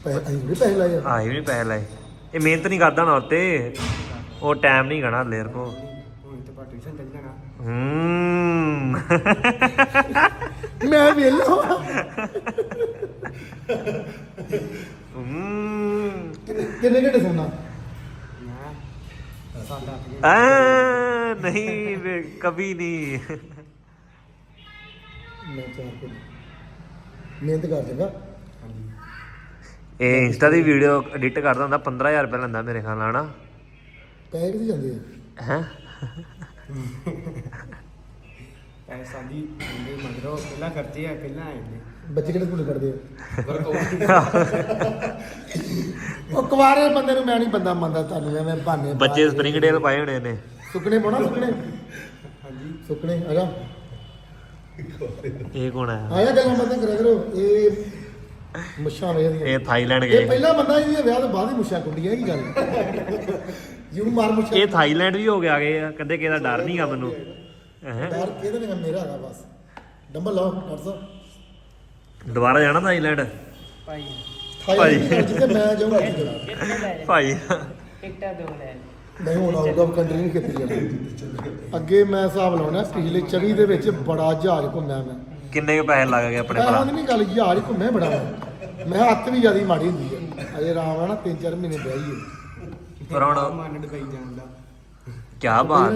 Speaker 1: ਪੈਸੇ ਵੀ ਪੈਸੇ ਲਾਏ ਆ।
Speaker 3: ਆਏ ਵੀ ਨਹੀਂ ਪੈਸੇ ਲਾਏ। ਇਹ ਮਿਹਨਤ ਨਹੀਂ ਕਰਦਾ ਨਾ ਉੱਤੇ। ਉਹ ਟਾਈਮ ਨਹੀਂ ਗਣਾ ਲੇਰ ਕੋ ਹੂੰ।
Speaker 1: ਮੈਂ ਵੇਲਾ
Speaker 3: ਹੂੰ।
Speaker 1: ਕਿੰਨੇ ਘੰਟੇ ਸੌਣਾ?
Speaker 3: ਆ ਨਹੀਂ ਵੇ ਕभी ਨਹੀਂ।
Speaker 1: ਮੈਂ ਚਾਰ ਘੰਟੇ ਮਿਹਨਤ ਕਰ ਚੰਗਾ।
Speaker 3: ਇਹ ਇੰਸਟਾ ਦੀ ਵੀਡੀਓ ਐਡਿਟ ਕਰਦਾ ਹੁੰਦਾ 15000 ਰੁਪਏ ਲੈਂਦਾ ਮੇਰੇ ਖਿਆਲ ਨਾਲ
Speaker 1: ਪੈਸੇ ਕਿੱਥੇ ਜਾਂਦੇ ਆ?
Speaker 3: ਹੈ?
Speaker 5: ਪੈਸਾ ਦੀ ਹੁੰਦੇ ਮਗਰੋਂ ਪਹਿਲਾਂ ਖਰਚੇ ਆ ਪਹਿਲਾਂ ਆਏ ਨੇ
Speaker 1: ਬੱਚੇ ਕਿਹੜੇ ਸਕੂਲ ਕਰਦੇ ਆ? ਉਹ ਕੁਵਾਰੇ ਬੰਦੇ ਨੂੰ ਮੈਂ ਨਹੀਂ ਬੰਦਾ ਮੰਨਦਾ ਤੁਹਾਨੂੰ ਬਹਾਨੇ ਪਾ
Speaker 3: ਬੱਚੇ
Speaker 1: ਕੇ।
Speaker 3: ਸਪਰਿੰਗ ਡੇਲ ਪਾਏ ਹੋਣੇ ਨੇ
Speaker 1: ਸੁੱਕਣੇ ਪਾਉਣਾ ਸੁੱਕਣੇ? ਹਾਂਜੀ। ਸੁੱਕਣੇ ਆ ਜਾ।
Speaker 3: ਇਹ ਕੌਣ ਹੈ
Speaker 1: ਆਇਆ ਗੱਲਾਂ ਬਾਤਾਂ ਕਰਿਆ ਕਰੋ। ਇਹ ਮੁੱਛਾਂ ਵੇਖਦੀਆਂ
Speaker 3: ਇਹ ਥਾਈਲੈਂਡ
Speaker 1: ਇਹ
Speaker 3: ਗਏ।
Speaker 1: ਪਹਿਲਾ ਬੰਦਾ ਇਹਦੀ ਵਿਆਹ ਤੋਂ ਬਾਅਦ ਹੀ ਮੁੱਛਾਂ ਕੁੰਡੀਆਂ ਕੀ ਗੱਲ। ਜਿਹਨੂੰ ਮਾਰ ਮੁੱਛਾਂ।
Speaker 3: ਇਹ ਥਾਈਲੈਂਡ ਵੀ ਹੋ ਕੇ ਆ ਗਏ ਆ ਕਦੇ ਕਿਹਦਾ ਡਰ ਨਹੀਂਗਾ ਮੈਨੂੰ। ਹੈਂ?
Speaker 1: ਯਾਰ ਕਿਹਦੇ ਨੇ ਮੇਰਾ ਹੈਗਾ ਬਸ। ਡੰਬਲ ਲਾਓ ਡਾਕਟਰ ਸਾਹਿਬ।
Speaker 3: ਦੁਬਾਰਾ ਜਾਣਾ ਥਾਈਲੈਂਡ?
Speaker 5: ਭਾਈ।
Speaker 1: ਥਾਈ ਜਿੱਥੇ ਮੈਂ ਜਾਊਂਗਾ ਹੈ
Speaker 5: ਜਾ।
Speaker 3: ਭਾਈ।
Speaker 5: ਟਿਕਟਾਂ ਦੋ ਲੈ
Speaker 1: ਨਹੀਂ ਹੁਣ ਆਊਟ ਆਫ ਕੰਟਰੀ ਨਹੀਂ ਖੇਤੀ ਜਾਣਾ। ਅੱਗੇ ਮੈਂ ਹਿਸਾਬ ਲਾਉਣਾ ਪਿਛਲੇ 24 ਦੇ ਵਿੱਚ ਬੜਾ ਜਹਾਜ਼ ਘੁੰਮਿਆ ਮੈਂ।
Speaker 3: ਕਿੰਨੇ ਕੁ ਪੈਸੇ ਲੱਗ ਗਏ ਆਪਣੇ ਭਰਾ?
Speaker 1: ਦੀ ਨਹੀਂ ਗੱਲ ਜਹਾਜ਼ ਹੀ ਘੁੰਮਿਆ ਬੜਾ ਮੈਂ। ਮੈਂ ਹੱਥ ਵੀ ਜ਼ਿਆਦਾ ਮਾੜੀ ਹੁੰਦੀ ਹੈ ਅਜੇ ਆਰਾਮ ਨਾਲ ਨਾ 3-4 ਮਹੀਨੇ ਬਹਿਈਏ
Speaker 3: ਪਰ ਹੁਣ
Speaker 5: ਮਨ ਡਬਈ ਜਾਂਦਾ
Speaker 3: ਕੀ ਬਾਤ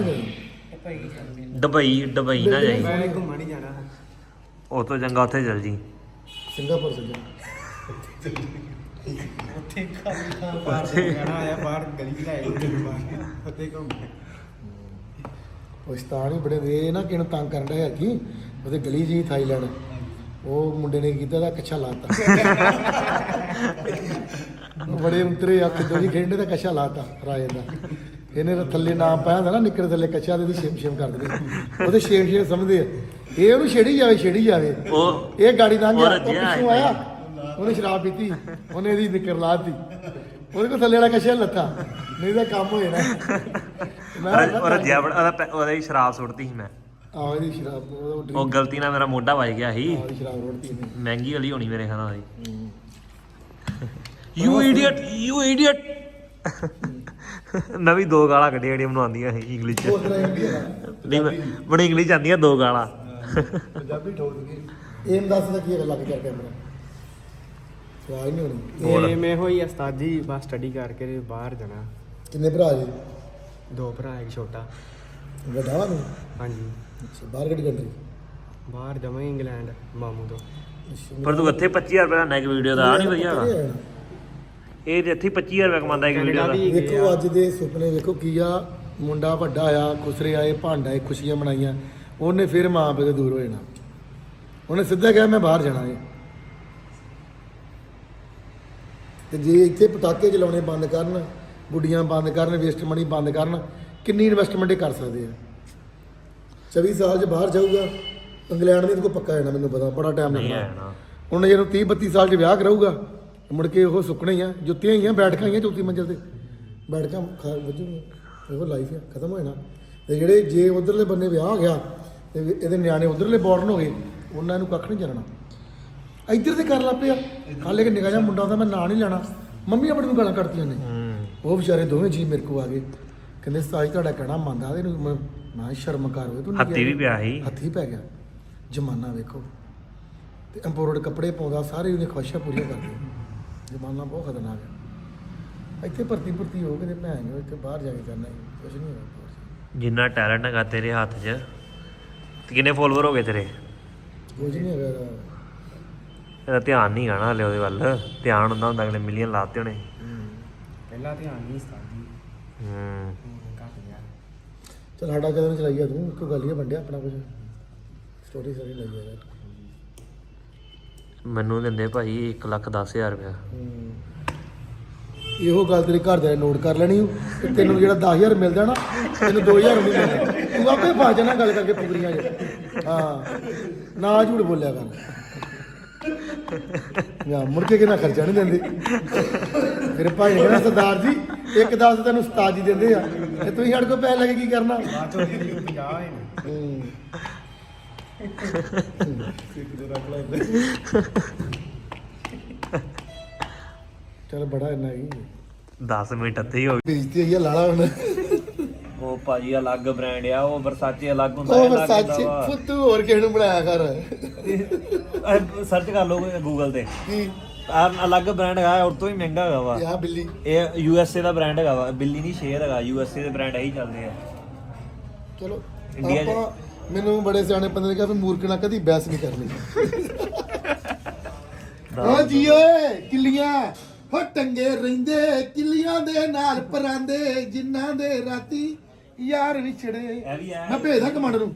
Speaker 5: ਭਾਈ ਜਾਂਦੇ ਨੇ
Speaker 3: ਦੁਬਈ ਦੁਬਈ ਨਾ ਜਾਈ
Speaker 5: ਮੈਂ ਘੁੰਮਣ ਹੀ ਜਾਣਾ।
Speaker 3: ਉਹ ਤੋਂ ਚੰਗਾ ਉੱਥੇ ਚੱਲ ਜੀ।
Speaker 1: ਸਿੰਗਾਪੁਰ ਚੱਲ ਜਾ।
Speaker 5: ਉੱਥੇ ਖਾਲੀ ਥਾਂ ਬਾਹਰ ਜਾਣਾ ਆਇਆ ਬਾਹਰ ਗਲੀ ਲੈ ਆਏ ਬਾਹਰ ਉੱਥੇ ਘੁੰਮ
Speaker 1: ਪਾਕਿਸਤਾਨ ਵੀ ਬੜੇ ਇਹ ਨਾ ਕਿਹਨੂੰ ਤੰਗ ਕਰਨ ਰਿਹਾ ਕੀ ਉਹਦੇ ਗਲੀ ਜੀ ਥਾਈਲੈਂਡ ਉਹ ਮੁੰਡੇ ਨੇ ਕੀਤਾ ਦਾ ਕੱਛਾ ਲਾਤਾ। ਬੜੇ ਉਤਰੇ ਆ ਕਿਦੋਂ ਦੀ ਖੇਡਦੇ ਦਾ ਕੱਛਾ ਲਾਤਾ ਰਾਜੇ ਦਾ। ਇਹਨੇ ਤਾਂ ਥੱਲੇ ਨਾਮ ਪਾਇਆ ਹੁੰਦਾ ਨਾ ਨਿੱਕਰ ਥੱਲੇ ਕੱਛਾ ਦੇ ਦੀ ਛੇਮ ਛੇਮ ਕਰ ਦਿੰਦੇ। ਉਹਦੇ ਛੇਮ ਛੇਮ ਸਮਝਦੇ ਆ। ਇਹ ਉਹਨੂੰ ਛੇੜੀ ਜਾਵੇ ਛੇੜੀ ਜਾਵੇ।
Speaker 3: ਉਹ
Speaker 1: ਇਹ ਗਾੜੀ ਲੰਘ ਗਿਆ
Speaker 3: ਉਹ
Speaker 1: ਉਹ
Speaker 3: ਰੱਜਿਆ
Speaker 1: ਪਿੱਛੋਂ ਆਇਆ। ਉਹਨੇ ਸ਼ਰਾਬ ਪੀਤੀ ਉਹਨੇ ਇਹਦੀ ਨਿੱਕਰ ਲਾਤੀ। ਉਹਦੇ ਕੋਲ ਥੱਲੇ ਵਾਲਾ ਕੱਛਾ ਲੱਥਾ। ਨਹੀਂ ਤਾਂ ਕੰਮ ਹੋ ਜਾਣਾ ਮੈਂ
Speaker 3: ਉਹ ਰੱਜਿਆ ਬੜਾ ਉਹਦਾ ਪੈ- ਉਹਦੇ ਵਿੱਚ ਸ਼ਰਾਬ ਸੁੱਟਦੀ ਸੀ ਮੈਂ।
Speaker 1: ਆਹ ਇਹਦੀ ਸ਼ਰਾਬ ਉਹ
Speaker 3: ਉਹ ਗਲਤੀ ਨਾਲ ਮੇਰਾ ਮੋਢਾ ਵੱਜ ਗਿਆ ਸੀ।
Speaker 1: ਆਹ ਸ਼ਰਾਬ ਰੋੜਤੀ ਇਹਨੇ।
Speaker 3: ਮਹਿੰਗੀ ਵਾਲੀ ਹੋਣੀ ਮੇਰੇ ਖਿਆਲ ਨਾਲ ਯੂ ਇਡੀਅਟ ਯੂ ਇਡੀਅਟ ਨਵੀਂ ਦੋ ਗਾਲਾਂ ਕੱਢੀਆਂ ਜਿਹੜੀਆਂ ਮੈਨੂੰ ਆਉਂਦੀਆਂ ਸੀ ਇੰਗਲਿਸ਼ ਚ।
Speaker 1: ਉਹ ਤਰ੍ਹਾਂ ਹੀ ਹੁੰਦੀ ਹੈ
Speaker 3: ਨਹੀਂ ਮੈਂ- ਮੈਨੂੰ ਇੰਗਲਿਸ਼ ਆਉਂਦੀਆਂ ਦੋ ਗਾਲਾਂ।
Speaker 1: ਪੰਜਾਬੀ ਠੋਕ ਦੂਗੀ ਇਹਮ ਦੱਸ ਦਾ ਕੀ ਗੱਲ ਲੱਗ ਗਿਆ ਕੈਮਰਾ ਸਵਾਲ ਨਹੀਂ ਹੋਣੀ
Speaker 5: ਇਹ ਮੈਂ ਹੋਈ ਉਸਤਾਦ ਜੀ ਬਸ ਸਟੱਡੀ ਕਰਕੇ ਤੇ ਬਾਹਰ ਜਾਣਾ।
Speaker 1: ਕਿੰਨੇ ਭਰਾ ਜੀ?
Speaker 5: ਦੋ ਭਰਾ ਇੱਕ ਛੋਟਾ।
Speaker 1: ਵੱਡਾ ਵਾ ਨੂੰ
Speaker 5: ਹਾਂਜੀ।
Speaker 1: ਅੱਛਾ ਬਾਹਰ ਕਿਹੜੀ ਕੰਟਰੀ
Speaker 5: ਬਾਹਰ ਜਮਾ ਇੰਗਲੈਂਡ ਮਾਮੂ ਤੋਂ।
Speaker 3: ਪਰ ਤੂੰ ਇੱਥੇ 25000 ਰੁਪਏ ਦਾ ਇੱਕ ਵੀਡੀਓ ਦਾ ਆ ਨਹੀਂ ਵਧੀਆ। ਹੈਗਾ ਇਹ ਤੇ ਇੱਥੇ 25000 ਰੁਪਏ ਕਮਾਉਂਦਾ ਇੱਕ ਵੀਡੀਓ ਦਾ।
Speaker 1: ਵੇਖੋ ਅੱਜ ਦੇ ਸੁਪਨੇ ਵੇਖੋ ਕੀ ਆ। ਮੁੰਡਾ ਵੱਡਾ ਆ ਖੁਸਰੇ ਆਏ ਭਾਂਡਾ ਆਏ ਖੁਸ਼ੀਆਂ ਮਨਾਈਆਂ। ਉਹਨੇ ਫਿਰ ਮਾਂ ਪਿਓ ਤੋਂ ਦੂਰ ਹੋ ਜਾਣਾ। ਉਹਨੇ ਸਿੱਧਾ ਕਿਹਾ ਮੈਂ ਬਾਹਰ ਜਾਣਾ ਏ ਤੇ ਜੇ ਇੱਥੇ ਪਟਾਕੇ ਚਲਾਉਣੇ ਬੰਦ ਕਰਨ ਗੁੱਡੀਆਂ ਬੰਦ ਕਰਨ ਵੇਸਟ ਮਨੀ ਬੰਦ ਕਰਨ ਕਿੰਨੀ ਇਨਵੈਸਟਮੈਂਟ ਇਹ ਕਰ ਸਕਦੇ ਆ? 24 ਸਾਲ ਚ ਬਾਹਰ ਜਾਊਗਾ ਇੰਗਲੈਂਡ ਨਹੀਂ ਕੋ ਪੱਕਾ ਜਾਣਾ ਮੈਨੂੰ ਪਤਾ ਬੜਾ ਟਾਈਮ ਲੱਗਣਾ।
Speaker 3: ਨਾ।
Speaker 1: ਹੁਣ ਜਦੋਂ 30 32 ਸਾਲ ਚ ਵਿਆਹ ਕਰਾਊਗਾ ਮੁੜ ਕੇ ਉਹ ਸੁੱਕਣੇ ਹੀ ਆ ਜੁੱਤੀਆਂ ਹੀ ਆ ਬੈਠਕਾਂ ਹੀ ਆ ਚੌਥੀ ਮੰਜ਼ਲ ਤੇ। ਬੈਠਕਾਂ ਖਾ ਵੱਜੂਗੀਆਂ ਇਹੋ ਲਾਈਫ ਆ ਖਤਮ ਹੋ ਜਾਣਾ। ਤੇ ਜਿਹੜੇ ਜੇ ਉਧਰਲੇ ਬੰਨੇ ਵਿਆਹ ਹੋ ਗਿਆ ਤੇ ਇਹਦੇ ਨਿਆਣੇ ਉਧਰਲੇ ਬੋਰਨ ਹੋ ਗਏ ਉਹਨਾਂ ਨੂੰ ਕੱਖ ਨਹੀਂ ਚੱਲਣਾ। ਇੱਧਰ ਤੇ ਕਰ ਲੱਗ ਪਿਆ। ਹਾਲੇ ਕਿ ਨਿਕਾ ਜਿਹਾ ਮੁੰਡਾ ਹੁੰਦਾ ਮੈਂ ਨਾਂ ਨਹੀਂ ਲੈਣਾ। ਮੰਮੀ ਆਪਣੀ ਨੂੰ ਗਾਲਾਂ ਕੱਢਤੀਆਂ ਨੇ। ਉਹ ਵਿਚਾਰੇ ਦੋਵੇਂ ਜੀ ਮੇਰੇ ਕੋ ਆ ਗਏ। ਕਹਿੰਦੇ ਸਾਜ ਤੁਹਾਡਾ ਕਹਿਣਾ ਮੰਨਦਾ ਤੇ ਇਹਨੂੰ ਮੈਂ ਨਾ ਸ਼ਰਮ ਕਰ ਹੋਏ ਤੂੰ
Speaker 3: ਹੱਥੀ ਵੀ ਪਿਆ ਸੀ।
Speaker 1: ਹੱਥੀ ਪੈ ਗਿਆ। ਜਮਾਨਾ ਵੇਖੋ। ਤੇ ਇੰਪੋਰਟਡ ਕੱਪੜੇ ਪਾਉਂਦਾ ਸਾਰੇ ਉਹਨੇ ਖੁਆਇਸ਼ਾਂ ਪੂਰੀਆਂ ਕਰਦੇ। ਜਮਾਨਾ ਬਹੁਤ ਖਤਰਨਾਕ ਹੈ। ਇੱਥੇ ਭਰਤੀ ਭਰਤੀ ਹੋ ਕੇ ਤੇ ਭੈਣ ਜੋ ਇੱਥੇ ਬਾਹਰ ਜਾ ਕੇ ਕਰਨਾ ਕੁਝ ਨਹੀਂ ਹੋਣਾ ਜਾ
Speaker 3: ਜਿੰਨਾ ਟੈਲੈਂਟ ਹੈਗਾ ਤੇਰੇ ਹੱਥ 'ਚ ਕਿੰਨੇ ਫੋਲੋਵਰ ਹੋ ਗਏ ਤੇਰੇ।
Speaker 1: ਕੁਝ ਨਹੀਂ ਹੈਗਾ। ਇਹਦਾ।
Speaker 3: ਧਿਆਨ ਨਹੀਂ ਗਾਣਾ ਹਲੇ ਉਹਦੇ ਵੱਲ। ਧਿਆਨ ਹੁੰਦਾ ਹੁੰਦਾ ਅਗਲੇ ਮਿਲੀਅਨ ਲਾਤੇ ਹੋਣੇ।
Speaker 5: ਪਹਿਲਾਂ ਧਿਆਨ ਨਹੀਂ ਉਸਤਾਦ ਜੀ
Speaker 3: ਹੂੰ।
Speaker 5: ਘੱਟ ਗਿਆ।
Speaker 1: ਚੱਲ ਸਾਡਾ ਕਦਮ ਚਲਾਈਆ ਤੂੰ ਕੋਈ ਗੱਲ ਹੀ ਆ ਵੰਡਿਆ ਆਪਣਾ ਕੁਝ ਸਟੋਰੀ ਸਾਰੀ ਲਾਈ ਆ ਯਾਰ।
Speaker 3: ਮੈਨੂੰ ਦਿੰਦੇ ਭਾਈ 1 ਲੱਖ 10000 ਰੁਪਇਆ।
Speaker 1: ਹੂੰ। ਇਹੋ ਗੱਲ ਤੇਰੇ ਘਰ ਦੇ ਨੋਟ ਕਰ ਲੈਣੀ ਤੇ ਤੈਨੂੰ ਜਿਹੜਾ 10000 ਮਿਲ ਜਾਣਾ ਤੈਨੂੰ 2000 ਨਹੀਂ ਮਿਲਣਾ ਤੂੰ ਆਪੇ ਫਸ ਜਾਣਾ ਗੱਲ ਕਰਕੇ ਪੁਗਰੀਆਂ 'ਚ। ਹਾਂ। ਨਾ ਝੂਠ ਬੋਲਿਆ ਕਰ। ਯਾ ਮੁੜ ਕੇ ਕਿਹਨਾਂ ਖਰਚਾ ਨਹੀਂ ਦਿੰਦੇ। ਫਿਰ ਭਾਈ ਨੇ ਕਹਿਣਾ ਸਰਦਾਰ ਜੀ ਇੱਕ ਦਸ ਤੈਨੂੰ ਉਸਤਾਦ ਜੀ ਦਿੰਦੇ ਆ। ਤੇ ਤੁਸੀਂ ਸਾਡੇ ਕੋਲ ਪੈਸੇ ਲੈ ਕੇ ਕੀ ਕਰਨਾ?
Speaker 5: ਬਾਅਦ ਚੋਂ ਜਿਹੜੀ 50 ਹੋਏ ਨੇ।
Speaker 1: ਹੂੰ। ਚੱਲ ਬੜਾ ਇੰਨਾ ਹੀ।
Speaker 3: 10 ਮਿੰਟ ਅੱਧੇ ਹੀ ਹੋ
Speaker 1: ਬੇਇੱਜ਼ਤੀ ਹੋਈ ਆ ਲਾਲਾ ਹੁਣ।
Speaker 3: ਉਹ ਭਾਜੀ ਅਲੱਗ ਬ੍ਰਾਂਡ ਆ ਉਹ ਵਰਸਾਚੇ ਅਲੱਗ ਹੁੰਦਾ
Speaker 1: ਉਹ ਵਰਸਾਚੇ ਫੁੱਤੂ ਹੋਰ ਕਿਸੇ ਨੂੰ ਬਣਾਇਆ ਕਰ।
Speaker 3: ਸਰਚ ਕਰ ਲਓ ਗੂਗਲ ਤੇ। ਆ ਅਲੱਗ ਬ੍ਰਾਂਡ ਹੈਗਾ ਉਹ ਤੋਂ ਹੀ ਮਹਿੰਗਾ ਹੈਗਾ ਵਾ।
Speaker 1: ਯਾ ਬਿੱਲੀ।
Speaker 3: ਇਹ ਯੂ ਐਸ ਏ ਦਾ ਬ੍ਰਾਂਡ ਹੈਗਾ ਵਾ ਬਿੱਲੀ ਨਹੀਂ ਸ਼ੇਅਰ ਹੈਗਾ ਯੂ ਐਸ ਏ ਦੇ ਬ੍ਰਾਂਡ ਇਹੀ ਚੱਲਦੇ ਆ।
Speaker 1: ਚਲੋ
Speaker 3: ਇੰਡੀਆ 'ਚ-
Speaker 1: ਮੈਨੂੰ ਬੜੇ ਸਿਆਣੇ ਬੰਦੇ ਨੇ ਕਿਹਾ ਵੀ ਮੂਰਖ ਨਾਲ ਕਦੀ ਬਹਿਸ ਨਹੀਂ ਕਰਨੀ। ਓ ਜੀ ਓਏ ਕਿੱਲੀਆਂ। ਹੋ ਟੰਗੇ ਰਹਿੰਦੇ ਕਿੱਲੀਆਂ ਦੇ ਨਾਲ ਪਰਾਂਦੇ ਜਿਨ੍ਹਾਂ ਦੇ ਰਾਤੀ ਯਾਰ
Speaker 3: ਵੀ ਹੈ।
Speaker 1: ਮੈਂ ਭੇਜਦਾ ਕਮਾਂਡਰ ਨੂੰ।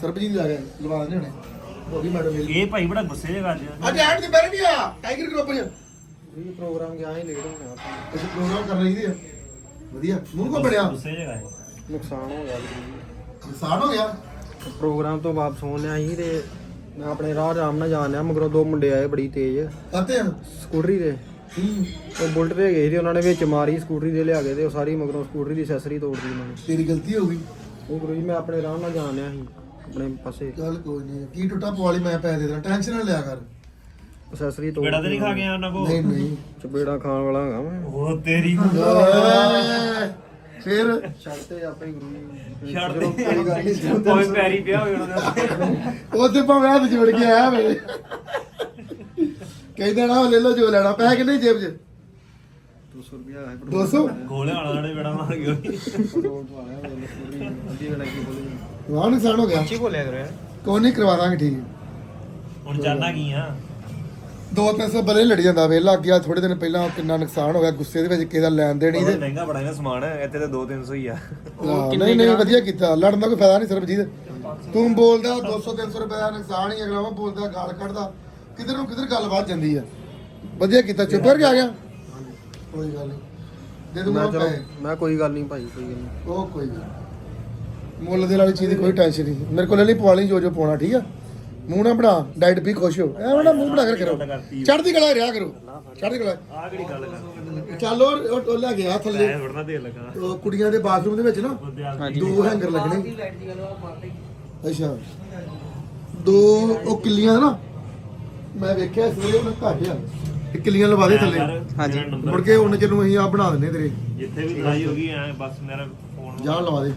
Speaker 1: ਸਰਬਜੀਤ ਆ ਗਿਆ ਲਵਾ ਦੇਣੇ ਹੁਣੇ। ਉਹ ਵੀ ਮੈਡਮ ਮਿਲ
Speaker 3: ਇਹ ਭਾਈ ਬੜਾ ਗੁੱਸੇ ਜਿਹਾ ਅੱਜ
Speaker 1: ਅੱਜ ਐਡ ਦੀ ਬੈਠ ਨਹੀਂ ਆ ਟਾਈਗਰ ਗਰੁੱਪ ਚ।
Speaker 4: ਇਹ ਪ੍ਰੋਗਰਾਮ ਗਿਆ ਹੀ ਲੇਟ ਹੋਣਾ। ਆਪਾਂ
Speaker 1: ਅਸੀਂ ਪ੍ਰੋਗਰਾਮ ਕਰ ਰਹੀ ਸੀ ਵਧੀਆ। ਮੂੰਹ ਕੋ ਬਣਿਆ?
Speaker 3: ਗੁੱਸੇ ਹੈ
Speaker 4: ਨੁਕਸਾਨ ਹੋ ਗਿਆ ਜੀ।
Speaker 1: ਨੁਕਸਾਨ ਹੋ ਗਿਆ?
Speaker 4: ਪ੍ਰੋਗਰਾਮ ਤੋਂ ਵਾਪਸ ਹੋਣ ਲਿਆ ਸੀ ਤੇ ਮੈਂ ਆਪਣੇ ਰਾਹ ਆਰਾਮ ਨਾਲ ਜਾਣ ਲਿਆ ਮਗਰੋਂ ਦੋ ਮੁੰਡੇ ਆਏ ਬੜੀ ਤੇਜ਼।
Speaker 1: ਹਨ
Speaker 4: ਸਕੂਟਰੀ ਤੇ।
Speaker 1: ਹੂੰ
Speaker 4: ਉਹ ਬੁਲਟ ਤੇ ਗਏ ਸੀ ਉਹਨਾਂ ਨੇ ਵਿੱਚ ਮਾਰੀ ਸਕੂਟਰੀ ਦੇ ਲਿਆ ਕੇ ਤੇ ਉਹ ਸਾਰੀ ਮਗਰੋਂ ਸਕੂਟਰੀ ਦੀ ਐਕਸੈਸਰੀ ਤੋੜਦੀ ਉਹਨਾਂ ਨੇ।
Speaker 1: ਤੇਰੀ ਗਲਤੀ ਹੋ ਗਈ।
Speaker 4: ਉਹ ਗੁਰੂ ਜੀ ਮੈਂ ਆਪਣੇ ਰਾਹ ਨਾਲ ਜਾਣ ਲਿਆ ਸੀ ਆਪਣੇ ਪਾਸੇ।
Speaker 1: ਚੱਲ ਕੋਈ ਨਹੀਂ ਕੀ ਟੁੱਟਾ ਪਵਾਲੀ ਮੈਂ ਪੈਸੇ ਦੇ ਦੇਣਾ। ਟੈਨਸ਼ਨ ਨਾ ਲਿਆ ਕਰ।
Speaker 4: ਐਕਸੈਸਰੀ ਤੋੜ
Speaker 3: ਬੇੜਾ ਤੇ ਨਹੀਂ ਖਾ ਗਿਆ ਉਹਨਾਂ ਕੋ
Speaker 1: ਨਹੀਂ ਨਹੀਂ।
Speaker 4: ਚਪੇੜਾ ਖਾਣ ਵਾਲਾ ਹੈਗਾ ਮੈਂ।
Speaker 3: ਉਹ ਤੇਰੀ
Speaker 1: ਫਿਰ?
Speaker 4: ਛੱਡਤੇ ਆਪੇ ਗੁਰੂ ਜੀ।
Speaker 3: ਛੱਡ ਦੇ।
Speaker 4: ਕੋਈ
Speaker 3: ਪੈਰੀ ਪਿਆ ਹੋਇਆ ਉਹਨਾਂ
Speaker 1: ਉਹਦੇ ਭਾਵੇਂ ਹੱਥ ਜੋੜ ਕੇ ਆਇਆ ਵੇ ਕਹਿੰਦਾ ਨਾ ਉਹ ਲੈ ਲਓ ਜੋ ਲੈਣਾ ਪੈਸੇ ਕਿੰਨੇ ਜੇਬ 'ਚ?
Speaker 4: 200 ਰੁਪਿਆ ਹੈ
Speaker 1: 200
Speaker 3: ਗੋਲੇ ਵਾਲਾ ਨੇ ਬੇੜਾ ਮਾਰ ਗਿਆ
Speaker 4: ਵੇਲੇ
Speaker 1: ਵਾਹ ਨੁਕਸਾਨ ਹੋ ਗਿਆ।
Speaker 5: ਕੀ ਬੋਲਿਆ ਕਰੋ ਯਾਰ।
Speaker 1: ਕੋਈ ਨਹੀਂ ਕਰਵਾ ਦਾਂਗੇ ਠੀਕ
Speaker 3: ਹੁਣ ਜਾਣਾ ਕੀ ਆ?
Speaker 1: ਦੋ ਤਿੰਨ ਸੌ ਬਲੇ ਲੜ ਜਾਂਦਾ ਵੇ ਲੱਗ ਗਿਆ ਥੋੜੇ ਦਿਨ ਪਹਿਲਾਂ ਕਿੰਨਾ ਨੁਕਸਾਨ ਹੋ ਗਿਆ ਗੁੱਸੇ ਦੇ ਵਿੱਚ ਕਿਸੇ ਦਾ ਲੈਣ ਦੇਣ ਹੀ ਤੇ।
Speaker 3: ਮਹਿੰਗਾ ਬੜਾ ਇਹਦਾ ਸਮਾਨ ਇੱਥੇ ਤੇ 2-300 ਹੀ ਆ।
Speaker 1: ਹਾਂ, ਨਹੀਂ ਨਹੀਂ ਵਧੀਆ ਕੀਤਾ ਲੜਨ ਦਾ ਕੋਈ ਫਾਇਦਾ ਨਹੀਂ ਸਰਬਜੀਤ। ਤੂੰ ਬੋਲਦਾ 200 300 ਰੁਪਏ ਦਾ ਨੁਕਸਾਨ ਹੀ ਅਗਲਾ ਵਾ ਬੋਲਦਾ ਗਾਲ ਕੱਢਦਾ। ਕਿਧਰ ਨੂੰ ਕਿਧਰ ਗੱਲ ਵੱਧ ਜਾਂਦੀ ਆ? ਵਧੀਆ ਕੀਤਾ ਚੁੱਪ ਕਰਕੇ ਆ ਗਿਆ? ਕੋਈ ਗੱਲ ਨਹੀਂ ਦੇ ਦੂੰਗਾ
Speaker 4: ਮੈਂ ਚਲੋ
Speaker 1: ਪੈਸੇ।
Speaker 4: ਮੈਂ ਕੋਈ ਗੱਲ ਨਹੀਂ ਭਾਈ ਕੋਈ ਗੱਲ ਨਹੀਂ
Speaker 1: ਉਹ ਕੋਈ ਗੱਲ ਨੀ। ਮੁੱਲ ਦੇ ਵਾਲੀ ਚੀਜ਼ ਦੀ ਕੋਈ ਟੈਨਸ਼ਨ ਨਹੀਂ ਮੇਰੇ ਕੋਲ ਲਈ ਪਵਾ ਲਈ ਜੋ ਜੋ ਪਾਉਣਾ ਠੀਕ ਆ? ਮੂੰਹ ਨਾ ਬਣਾ ਡਾਈਟ ਵੀ ਖੁਸ਼ ਹੋ। ਐਵੇਂ ਨਾ ਮੂੰਹ ਬਣਾ ਕੇ ਕਰੋ ਚੜ੍ਹਦੀ ਕਲਾ ਰਿਹਾ ਕਰੋ। ਚੜ੍ਹਦੀ ਕਲਾ।
Speaker 3: ਆ ਕਿਹੜੀ ਗੱਲ ਕਰ
Speaker 1: ਚੱਲ ਉਹ ਉਹ- ਉਹ ਲੈ ਗਿਆ ਥੱਲੇ।
Speaker 3: ਐ ਥੋੜਾ ਦੇ ਲੱਗਾ।
Speaker 1: ਉਹ ਕੁੜੀਆਂ ਦੇ ਬਾਥਰੂਮ ਦੇ ਵਿੱਚ ਨਾ ਦੋ ਹੈਂਗਰ ਲੱਗਣੇ। ਅੱਛਾ। ਦੋ ਉਹ ਕਿੱਲੀਆਂ ਨਾ ਮੈਂ ਵੇਖਿਆ ਸਵੇਰੇ ਉਹਨਾਂ ਘੱਟ ਆ। ਇਹ ਕਿੱਲੀਆਂ ਲਵਾ ਦੇ ਥੱਲੇ।
Speaker 3: ਹਾਂਜੀ।
Speaker 1: ਮੁੜ ਕੇ ਉਹਨਾਂ ਚਿਰ ਨੂੰ ਅਸੀਂ ਆ ਬਣਾ ਦਿੰਨੇ ਤੇਰੇ।
Speaker 3: ਜਿੱਥੇ ਵੀ ਲੜਾਈ ਹੋ ਗਈ ਐ ਬਸ ਮੇਰਾ ਫੋਨ
Speaker 1: ਜਾ ਲਵਾ ਦੇ।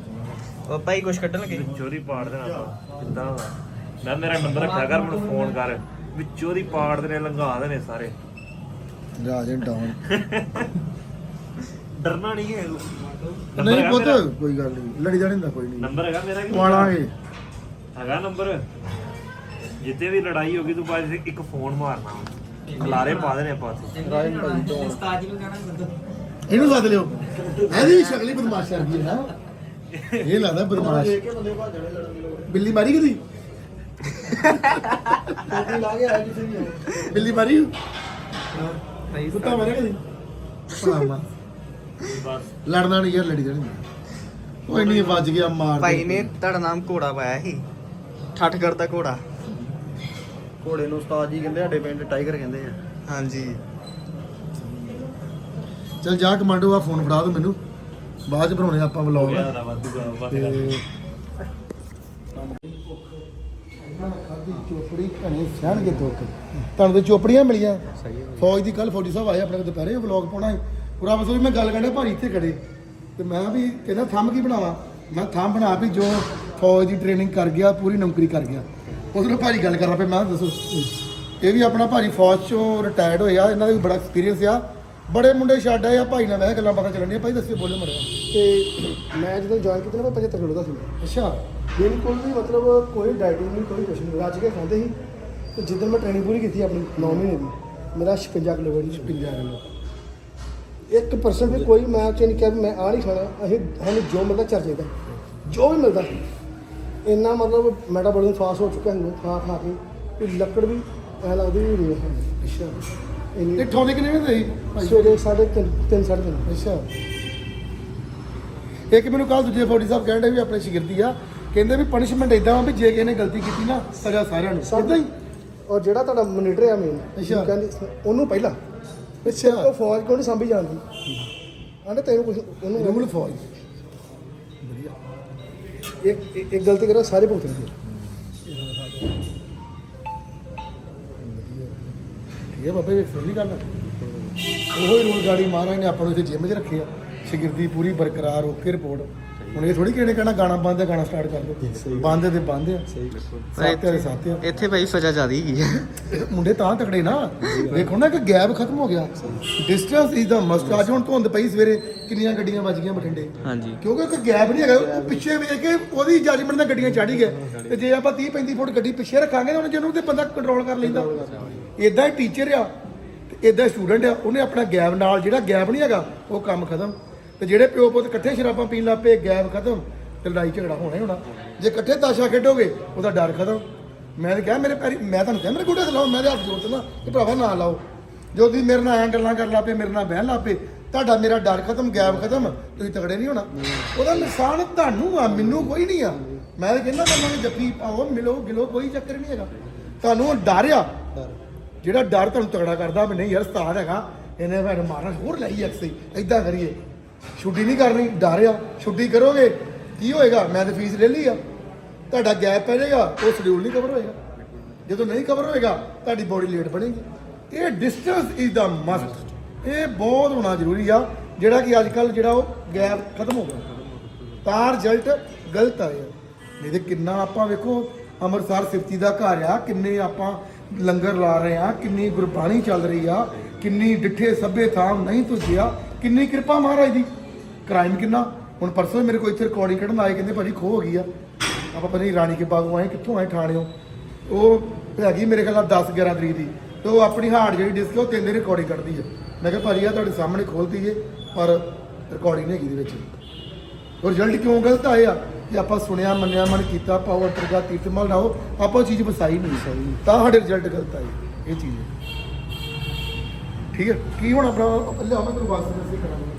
Speaker 4: ਉਹ ਭਾਈ ਕੁਛ ਕੱਢਣ ਲੱਗੇ?
Speaker 3: ਚੋਰੀ ਪਾੜ ਦੇਣਾ ਆਪਾਂ। ਕਿੱਦਾਂ ਵਾ? ਮੈਂ ਮੇਰਾ ਨੰਬਰ ਰੱਖਿਆ ਕਰ ਮੈਨੂੰ ਫੋਨ ਕਰ। ਵਿੱਚੋਂ ਦੀ ਪਾੜ ਦੇਣੇ ਲੰਘਾ ਦੇਣੇ ਸਾਰੇ।
Speaker 1: ਰਾਜਨ ਡਾਊਨ
Speaker 3: ਡਰਨਾ ਨਹੀਂ ਹੈ
Speaker 1: ਨਹੀਂ ਪੁੱਤ ਕੋਈ ਗੱਲ ਨਹੀਂ। ਲੜੀ ਜਾਣੇ ਦਾ ਕੋਈ ਨਹੀਂ।
Speaker 3: ਨੰਬਰ ਹੈਗਾ ਮੇਰਾ ਕਿ
Speaker 1: ਪਾਲਾਂਗੇ
Speaker 3: ਹੈਗਾ ਨੰਬਰ? ਜਿੱਤੇ ਵੀ ਲੜਾਈ ਹੋ ਗਈ ਤੂੰ ਬਾਅਦ ਇੱਕ ਫੋਨ ਮਾਰਨਾ ਖਲਾਰੇ ਪਾ ਦੇਣੇ ਆਪਾਂ ਉੱਥੇ।
Speaker 4: ਰਾਜਨ ਭਾਈ ਤੋਂ
Speaker 5: ਉਸਤਾਦ ਜੀ ਨੂੰ ਕਹਿਣਾ ਬੰਦਾ।
Speaker 1: ਇਹਨੂੰ ਸੱਦ ਲਿਓ ਇਹਦੀ ਸ਼ਕਲ ਹੀ ਬਦਮਾਸ਼ ਆ ਗਈ ਹੈ ਨਾ। ਇਹ ਲੱਗਦਾ ਬਦਮਾਸ਼। ਬਿੱਲੀ ਮਾਰੀ ਕਦੀ
Speaker 4: ਟੋਪੀ ਲਾ ਕੇ ਆਇਆ ਕਿਸੇ ਵੀ
Speaker 1: ਬਿੱਲੀ ਮਾਰੀ? ਹਾਂ। ਕੁੱਤਾ ਮਾਰਿਆ ਕਦੀ ਭਲਾਵਾ
Speaker 3: ਬਸ।
Speaker 1: ਲੜਨਾ ਨਹੀਂ ਯਾਰ ਲੜੀ ਜਾਣੀ। ਕੋਈ ਨਹੀਂ ਵੱਜ ਗਿਆ ਮਾਰ
Speaker 6: ਭਾਈ ਨੇ ਤੁਹਾਡਾ ਨਾਮ ਘੋੜਾ ਪਾਇਆ ਸੀ। ਠੱਠ ਕਰਦਾ ਘੋੜਾ।
Speaker 4: ਘੋੜੇ ਨੂੰ ਉਸਤਾਦ ਜੀ ਕਹਿੰਦੇ ਸਾਡੇ ਪਿੰਡ ਟਾਈਗਰ ਕਹਿੰਦੇ ਆ।
Speaker 6: ਹਾਂਜੀ।
Speaker 1: ਚਲ ਜਾ ਕਮਾਂਡੋ ਆ ਫੋਨ ਫੜਾ ਦੋ ਮੈਨੂੰ। ਬਾਅਦ ਚ ਬਣਾਉਣੇ ਆਪਾਂ ਵਲੌਗ ਤੇ ਚੋਪੜੀ ਘਣੇ ਸਹਿਣਗੇ ਦੁੱਖ ਤੁਹਾਨੂੰ ਤੇ ਚੋਪੜੀਆਂ ਮਿਲੀਆਂ। ਫੌਜ ਦੀ ਕੱਲ ਫੌਜੀ ਸਾਹਿਬ ਆਏ ਆਪਣੇ ਕੋਲ ਦੁਪਹਿਰੇ ਵਲੌਗ ਪਾਉਣਾ ਸੀ। ਪੂਰਾ ਬਸ ਵੀ ਮੈਂ ਗੱਲ ਕਰਦਾ ਭਾਰੀ ਇੱਥੇ ਖੜੇ। ਤੇ ਮੈਂ ਵੀ ਕਹਿੰਦਾ ਥੰਮ ਕੀ ਬਣਾਵਾ? ਮੈਂ ਥੰਮ ਬਣਾ ਵੀ ਜੋ ਫੌਜ ਦੀ ਟ੍ਰੇਨਿੰਗ ਕਰ ਗਿਆ ਪੂਰੀ ਨੌਕਰੀ ਕਰ ਗਿਆ। ਉਸ ਨੂੰ ਭਾਜੀ ਗੱਲ ਕਰ ਰਿਹਾ ਮੈਂ ਕਿਹਾ ਦੱਸੋ। ਇਹ ਵੀ ਆਪਣਾ ਭਾਜੀ ਫੌਜ ਚੋਂ ਰਿਟਾਇਰਡ ਹੋਏ ਆ ਇਹਨਾਂ ਦਾ ਵੀ ਬੜਾ ਐਕਸਪੀਰੀਅੰਸ ਆ। ਬੜੇ ਮੁੰਡੇ ਛੱਡ ਆਏ ਆ ਭਾਈ ਨਾਲ ਵਹਿ ਗੱਲਾਂ ਬਾਤਾਂ ਚੱਲਣੀਆਂ ਭਾਈ ਦੱਸਿਓ ਬੋਲੇ ਮੜਿਆ
Speaker 7: ਤੇ ਮੈਂ ਜਦੋਂ ਜੁਆਇਨ ਕੀਤਾ ਨਾ ਮੈਂ 75 ਕਿਲੋ ਦਾ ਸੀ।
Speaker 1: ਅੱਛਾ।
Speaker 7: ਬਿਲਕੁਲ ਵੀ ਮਤਲਬ ਕੋਈ ਡਾਈਟਿੰਗ ਨਹੀਂ ਕੋਈ ਕੁਛ ਨਹੀਂ। ਰੱਜ ਕੇ ਖਾਂਦੇ ਸੀ ਤੇ ਜਿੱਦਣ ਮੈਂ ਟ੍ਰੇਨਿੰਗ ਪੂਰੀ ਕੀਤੀ ਆਪਣੀ 9 ਮਹੀਨੇ ਦੀ ਮੇਰਾ 56 ਕਿਲੋ ਬੜੀ 56 ਕਿਲੋ। 1% ਵੀ ਕੋਈ ਮੈਂ ਚ ਨਹੀਂ ਕਿਹਾ ਵੀ ਮੈਂ ਆ ਨਹੀਂ ਖਾਣਾ ਅਸੀਂ ਸਾਨੂੰ ਜੋ ਮਿਲਦਾ ਜਾਈਦਾ ਜੋ ਵੀ ਮਿਲਦਾ। ਇੰਨਾ ਮਤਲਬ ਮੈਟਾਬੋਲਿਜ਼ਮ ਫਾਸਟ ਹੋ ਚੁੱਕਾ ਹੈ ਖਾ ਖਾ ਕੇ ਕਿ ਲੱਕੜ ਵੀ ਐ ਲੱਗਦੀ ਵੀ ਨਹੀਂ ਹੈ।
Speaker 1: ਅੱਛਾ। ਇਹ ਠਾਉਂਦੇ ਕਿੰਨੇ ਵਜੇ ਸੀ ਭਾਈ
Speaker 7: ਸਵੇਰੇ ਸਾਢੇ ਤਿੰਨ ਤਿੰਨ ਸਾਢੇ ਤਿੰਨ।
Speaker 1: ਅੱਛਾ। ਇੱਕ ਮੈਨੂੰ ਕੱਲ ਦੂਜੇ ਫੌਜੀ ਸਾਹਿਬ ਕਹਿੰਦੇ ਵੀ ਆਪਣੇ ਸ਼ਾਗਿਰਦੀ ਆ। ਕਹਿੰਦੇ ਵੀ ਪਨਿਸ਼ਮੈਂਟ ਇਦਾਂ ਵਾ ਵੀ ਜੇ ਕਿਸੇ ਨੇ ਗਲਤੀ ਕੀਤੀ ਨਾ ਸਜ਼ਾ ਸਾਰਿਆਂ ਨੂੰ। ਇਦਾਂ ਹੀ?
Speaker 7: ਔਰ ਜਿਹੜਾ ਤੁਹਾਡਾ ਮੋਨੀਟਰ ਆ ਮੇਨ
Speaker 1: ਅੱਛਾ।
Speaker 7: ਕਹਿੰਦੇ ਉਹਨੂੰ ਪਹਿਲਾਂ।
Speaker 1: ਅੱਛਾ।
Speaker 7: ਉਹ ਫੌਜ ਕੋਲ ਨਹੀਂ ਸੰਭੀ ਜਾਂਦੀ? ਆਂਦੇ ਤੈਨੂੰ ਕੁਝ ਉਹਨੂੰ
Speaker 1: ਫੌਜ।
Speaker 7: ਇੱਕ ਇੱਕ ਇੱਕ ਗਲਤੀ ਕਰੇ ਸਾਰੇ ਭੁਗਤਣਗੇ
Speaker 1: ਇਹ ਬਾਬੇ ਵੀ ਫਿਰ ਨਹੀਂ ਗੱਲ ਉਹੋ ਹੀ ਰੂਲ ਗਾੜੀ ਮਹਾਰਾਜ ਨੇ ਆਪਾਂ ਨੂੰ ਇੱਥੇ ਜਿਮ 'ਚ ਰੱਖੀ ਆ। ਸ਼ਗਿਰਦੀ ਪੂਰੀ ਬਰਕਰਾਰ ਓਕੇ ਰਿਪੋਰਟ। ਹੁਣ ਇਹ ਥੋੜੀ ਕਿਹਨੇ ਕਹਿਣਾ ਗਾਣਾ ਬੰਦ ਹੈ ਗਾਣਾ ਸਟਾਰਟ ਕਰ ਦਿਓ। ਬੰਦ ਹੈ ਤੇ ਬੰਦ ਆ ਸਾਥ ਹੈ ਸਾਥ ਆ।
Speaker 6: ਇੱਥੇ ਭਾਈ ਸਜ਼ਾ ਜ਼ਿਆਦੀ ਹੀ ਹੈ।
Speaker 1: ਮੁੰਡੇ ਤਾਂ ਤਕੜੇ ਨਾ। ਵੇਖੋ ਨਾ ਕਿ ਗੈਪ ਖਤਮ ਹੋ ਗਿਆ। ਡਿਸਟੈਂਸ ਇਜ਼ ਦਾ ਮਸਟ ਅੱਜ ਹੁਣ ਧੁੰਦ ਪਈ ਸਵੇਰੇ ਕਿੰਨੀਆਂ ਗੱਡੀਆਂ ਵੱਜ ਗਈਆਂ ਬਠਿੰਡੇ।
Speaker 6: ਹਾਂਜੀ।
Speaker 1: ਕਿਉਂਕਿ ਕੋਈ ਗੈਪ ਨਹੀਂ ਹੈਗਾ। ਉਹ ਪਿੱਛੇ ਵੇਖ ਕੇ ਉਹਦੀ ਜੱਜਮੈਂਟ ਨਾਲ ਗੱਡੀਆਂ ਚਾੜੀ ਗਏ ਤੇ ਜੇ ਆਪਾਂ 30 35 ਫੁੱਟ ਗੱਡੀ ਪਿੱਛੇ ਰੱਖਾਂਗੇ ਤਾਂ ਉਹਨੇ ਜਿਹਨੂੰ ਤੇ ਬੰਦਾ ਕੰਟਰੋਲ ਕਰ ਲੈਂਦਾ। ਇਦਾਂ ਹੀ ਟੀਚਰ ਆ ਤੇ ਇਦਾਂ ਸਟੂਡੈਂਟ ਆ। ਉਹਨੇ ਆਪਣਾ ਗੈਪ ਨਾਲ ਜਿਹੜਾ ਗੈਪ ਨਹੀਂ ਹੈਗਾ ਉਹ ਕੰਮ ਖਤਮ। ਤੇ ਜਿਹੜੇ ਪਿਓ ਪੁੱਤ ਇਕੱਠੇ ਸ਼ਰਾਬਾਂ ਪੀਣ ਲੱਗ ਪਏ, ਗੈਬ ਖਤਮ ਤੇ ਲੜਾਈ ਝਗੜਾ ਹੋਣਾ ਹੀ ਹੋਣਾ। ਜੇ ਇਕੱਠੇ ਤਾਸ਼ਾ ਖੇਡੋਗੇ, ਉਹਦਾ ਡਰ ਖਤਮ। ਮੈਂ ਤਾਂ ਕਿਹਾ ਮੇਰੇ ਪੈਰੀ, ਮੈਂ ਤੁਹਾਨੂੰ ਕਿਹਾ ਮੇਰੇ ਗੋਡੇ ਤੇ ਲਾਓ, ਮੈਂ ਤੇ ਹੱਥ ਜੋੜ ਨਾ ਕਿ ਭਰਾਵਾ ਨਾ ਲਾਓ। ਜੋ ਤੁਸੀਂ ਮੇਰੇ ਨਾਲ ਐਂ ਗੱਲਾਂ ਕਰ ਲਾ ਪਏ, ਮੇਰੇ ਨਾਲ ਬਹਿਣ ਲਾ ਪਏ, ਤੁਹਾਡਾ ਮੇਰਾ ਡਰ ਖਤਮ, ਗੈਬ ਖਤਮ, ਤੁਸੀਂ ਤਗੜੇ ਨਹੀਂ ਹੋਣਾ। ਉਹਦਾ ਨੁਕਸਾਨ ਤੁਹਾਨੂੰ ਆ, ਮੈਨੂੰ ਕੋਈ ਨਹੀਂ ਆ। ਮੈਂ ਤਾਂ ਕਹਿੰਦਾ ਤੁਹਾਨੂੰ ਜੱਫੀ ਪਾਓ, ਮਿਲੋ, ਗਿਲੋ, ਕੋਈ ਚੱਕਰ ਨਹੀਂ ਹੈਗਾ। ਤੁਹਾਨੂੰ ਉਹ ਡਰ ਆ। ਜਿਹੜਾ ਡਰ ਤੁਹਾਨੂੰ ਤਗੜਾ ਕਰਦਾ ਵੀ ਨਹੀਂ ਯਾਰ, ਉਸਤਾਦ ਹੈਗਾ, ਇਹਨੇ ਮੈਨੂੰ ਮਾਰਨਾ ਹੋਰ ਲਈ ਐਕਸੀ ਐਦਾਂ ਕਰੀਏ। ਛੁੱਟੀ ਨਹੀਂ ਕਰਨੀ, ਡਰ ਆ। ਛੁੱਟੀ ਕਰੋਗੇ, ਕੀ ਹੋਏਗਾ? ਮੈਂ ਤਾਂ ਫੀਸ ਲੈ ਲਈ ਆ। ਤੁਹਾਡਾ ਗੈਪ ਪੈ ਜਾਏਗਾ, ਉਹ ਸ਼ਡਿਊਲ ਨਹੀਂ ਕਵਰ ਹੋਏਗਾ। ਜਦੋਂ ਨਹੀਂ ਕਵਰ ਹੋਏਗਾ, ਤੁਹਾਡੀ ਬੋਡੀ ਲੇਟ ਬਣੇਗੀ। ਇਹ ਡਿਸਟੈਂਸ ਇਜ਼ ਦਾ ਮਸਟ ਇਹ ਬਹੁਤ ਹੋਣਾ ਜ਼ਰੂਰੀ ਆ, ਜਿਹੜਾ ਕਿ ਅੱਜ ਕੱਲ ਜਿਹੜਾ ਉਹ ਗੈਪ ਖਤਮ ਹੋ ਗਿਆ। ਤਾਂ ਰਿਜ਼ਲਟ ਗਲਤ ਆਇਆ ਨਹੀਂ ਤੇ ਕਿੰਨਾ ਆਪਾਂ ਵੇਖੋ, ਅੰਮ੍ਰਿਤਸਰ ਸਿਫਤੀ ਦਾ ਘਰ ਆ, ਕਿੰਨੇ ਆਪਾਂ ਲੰਗਰ ਲਾ ਰਹੇ ਆ, ਕਿੰਨੀ ਗੁਰਬਾਣੀ ਚੱਲ ਰਹੀ ਆ, ਕਿੰਨੀ ਡਿੱਠੇ ਸਭੇ ਥਾਂ ਨਹੀਂ ਤੁਝਿਆ ਕਿੰਨੀ ਕਿਰਪਾ ਮਹਾਰਾਜ ਦੀ। ਕ੍ਰਾਈਮ ਕਿੰਨਾ? ਹੁਣ ਪਰਸੋਂ ਮੇਰੇ ਕੋਲ ਇੱਥੇ ਰਿਕਾਰਡਿੰਗ ਕੱਢਣ ਆਏ, ਕਹਿੰਦੇ ਭਾਜੀ ਖੋ ਹੋ ਗਈ ਆ। ਆਪਾਂ ਪਤਾ ਨਹੀਂ ਰਾਣੀ ਕੇ ਬਾਗੋਂ ਆਏ, ਕਿੱਥੋਂ ਆਏ ਠਾਣਿਓ ਉਹ ਹੈਗੀ ਮੇਰੇ ਖਿਆਲ ਨਾਲ 10 11 ਤਰੀਕ ਦੀ। ਤੇ ਉਹ ਆਪਣੀ ਹਾਰਡ ਜਿਹੜੀ ਡਿਸਕ ਹੈ ਉਹ ਤਿੰਨ ਦਿਨ ਰਿਕਾਰਡਿੰਗ ਕੱਢਦੀ ਆ। ਮੈਂ ਕਿਹਾ ਭਾਜੀ ਆ ਤੁਹਾਡੇ ਸਾਹਮਣੇ ਖੋਲਤੀ ਏ, ਪਰ ਰਿਕਾਰਡਿੰਗ ਨਹੀਂ ਹੈਗੀ ਇਹਦੇ ਵਿੱਚ। ਉਹ ਰਿਜ਼ਲਟ ਕਿਉਂ ਗਲਤ ਆਇਆ ਕਿ ਆਪਾਂ ਸੁਣਿਆ, ਮੰਨਿਆ, ਮਨ ਕੀਤਾ ਪਾਵਰ ਟਰਗਾ ਤੀਰਥਮਲ ਨਾਓ ਆਪਾਂ ਉਹ ਚੀਜ਼ ਵਸਾਈ ਨਹੀਂ। ਸਹੀ ਤਾਂ ਸਾਡੇ ਰਿਜ਼ਲਟ ਗਲਤ ਆਏ, ਇਹ ਚੀਜ਼ ਹੈ। ਠੀਕ ਹੈ? ਕੀ ਹੁਣ ਆਪਣਾ ਲਿਆਓ ਮੈਂ ਵਾਸਤੇ ਦੱਸੇ ਕਰਾਂਗਾ।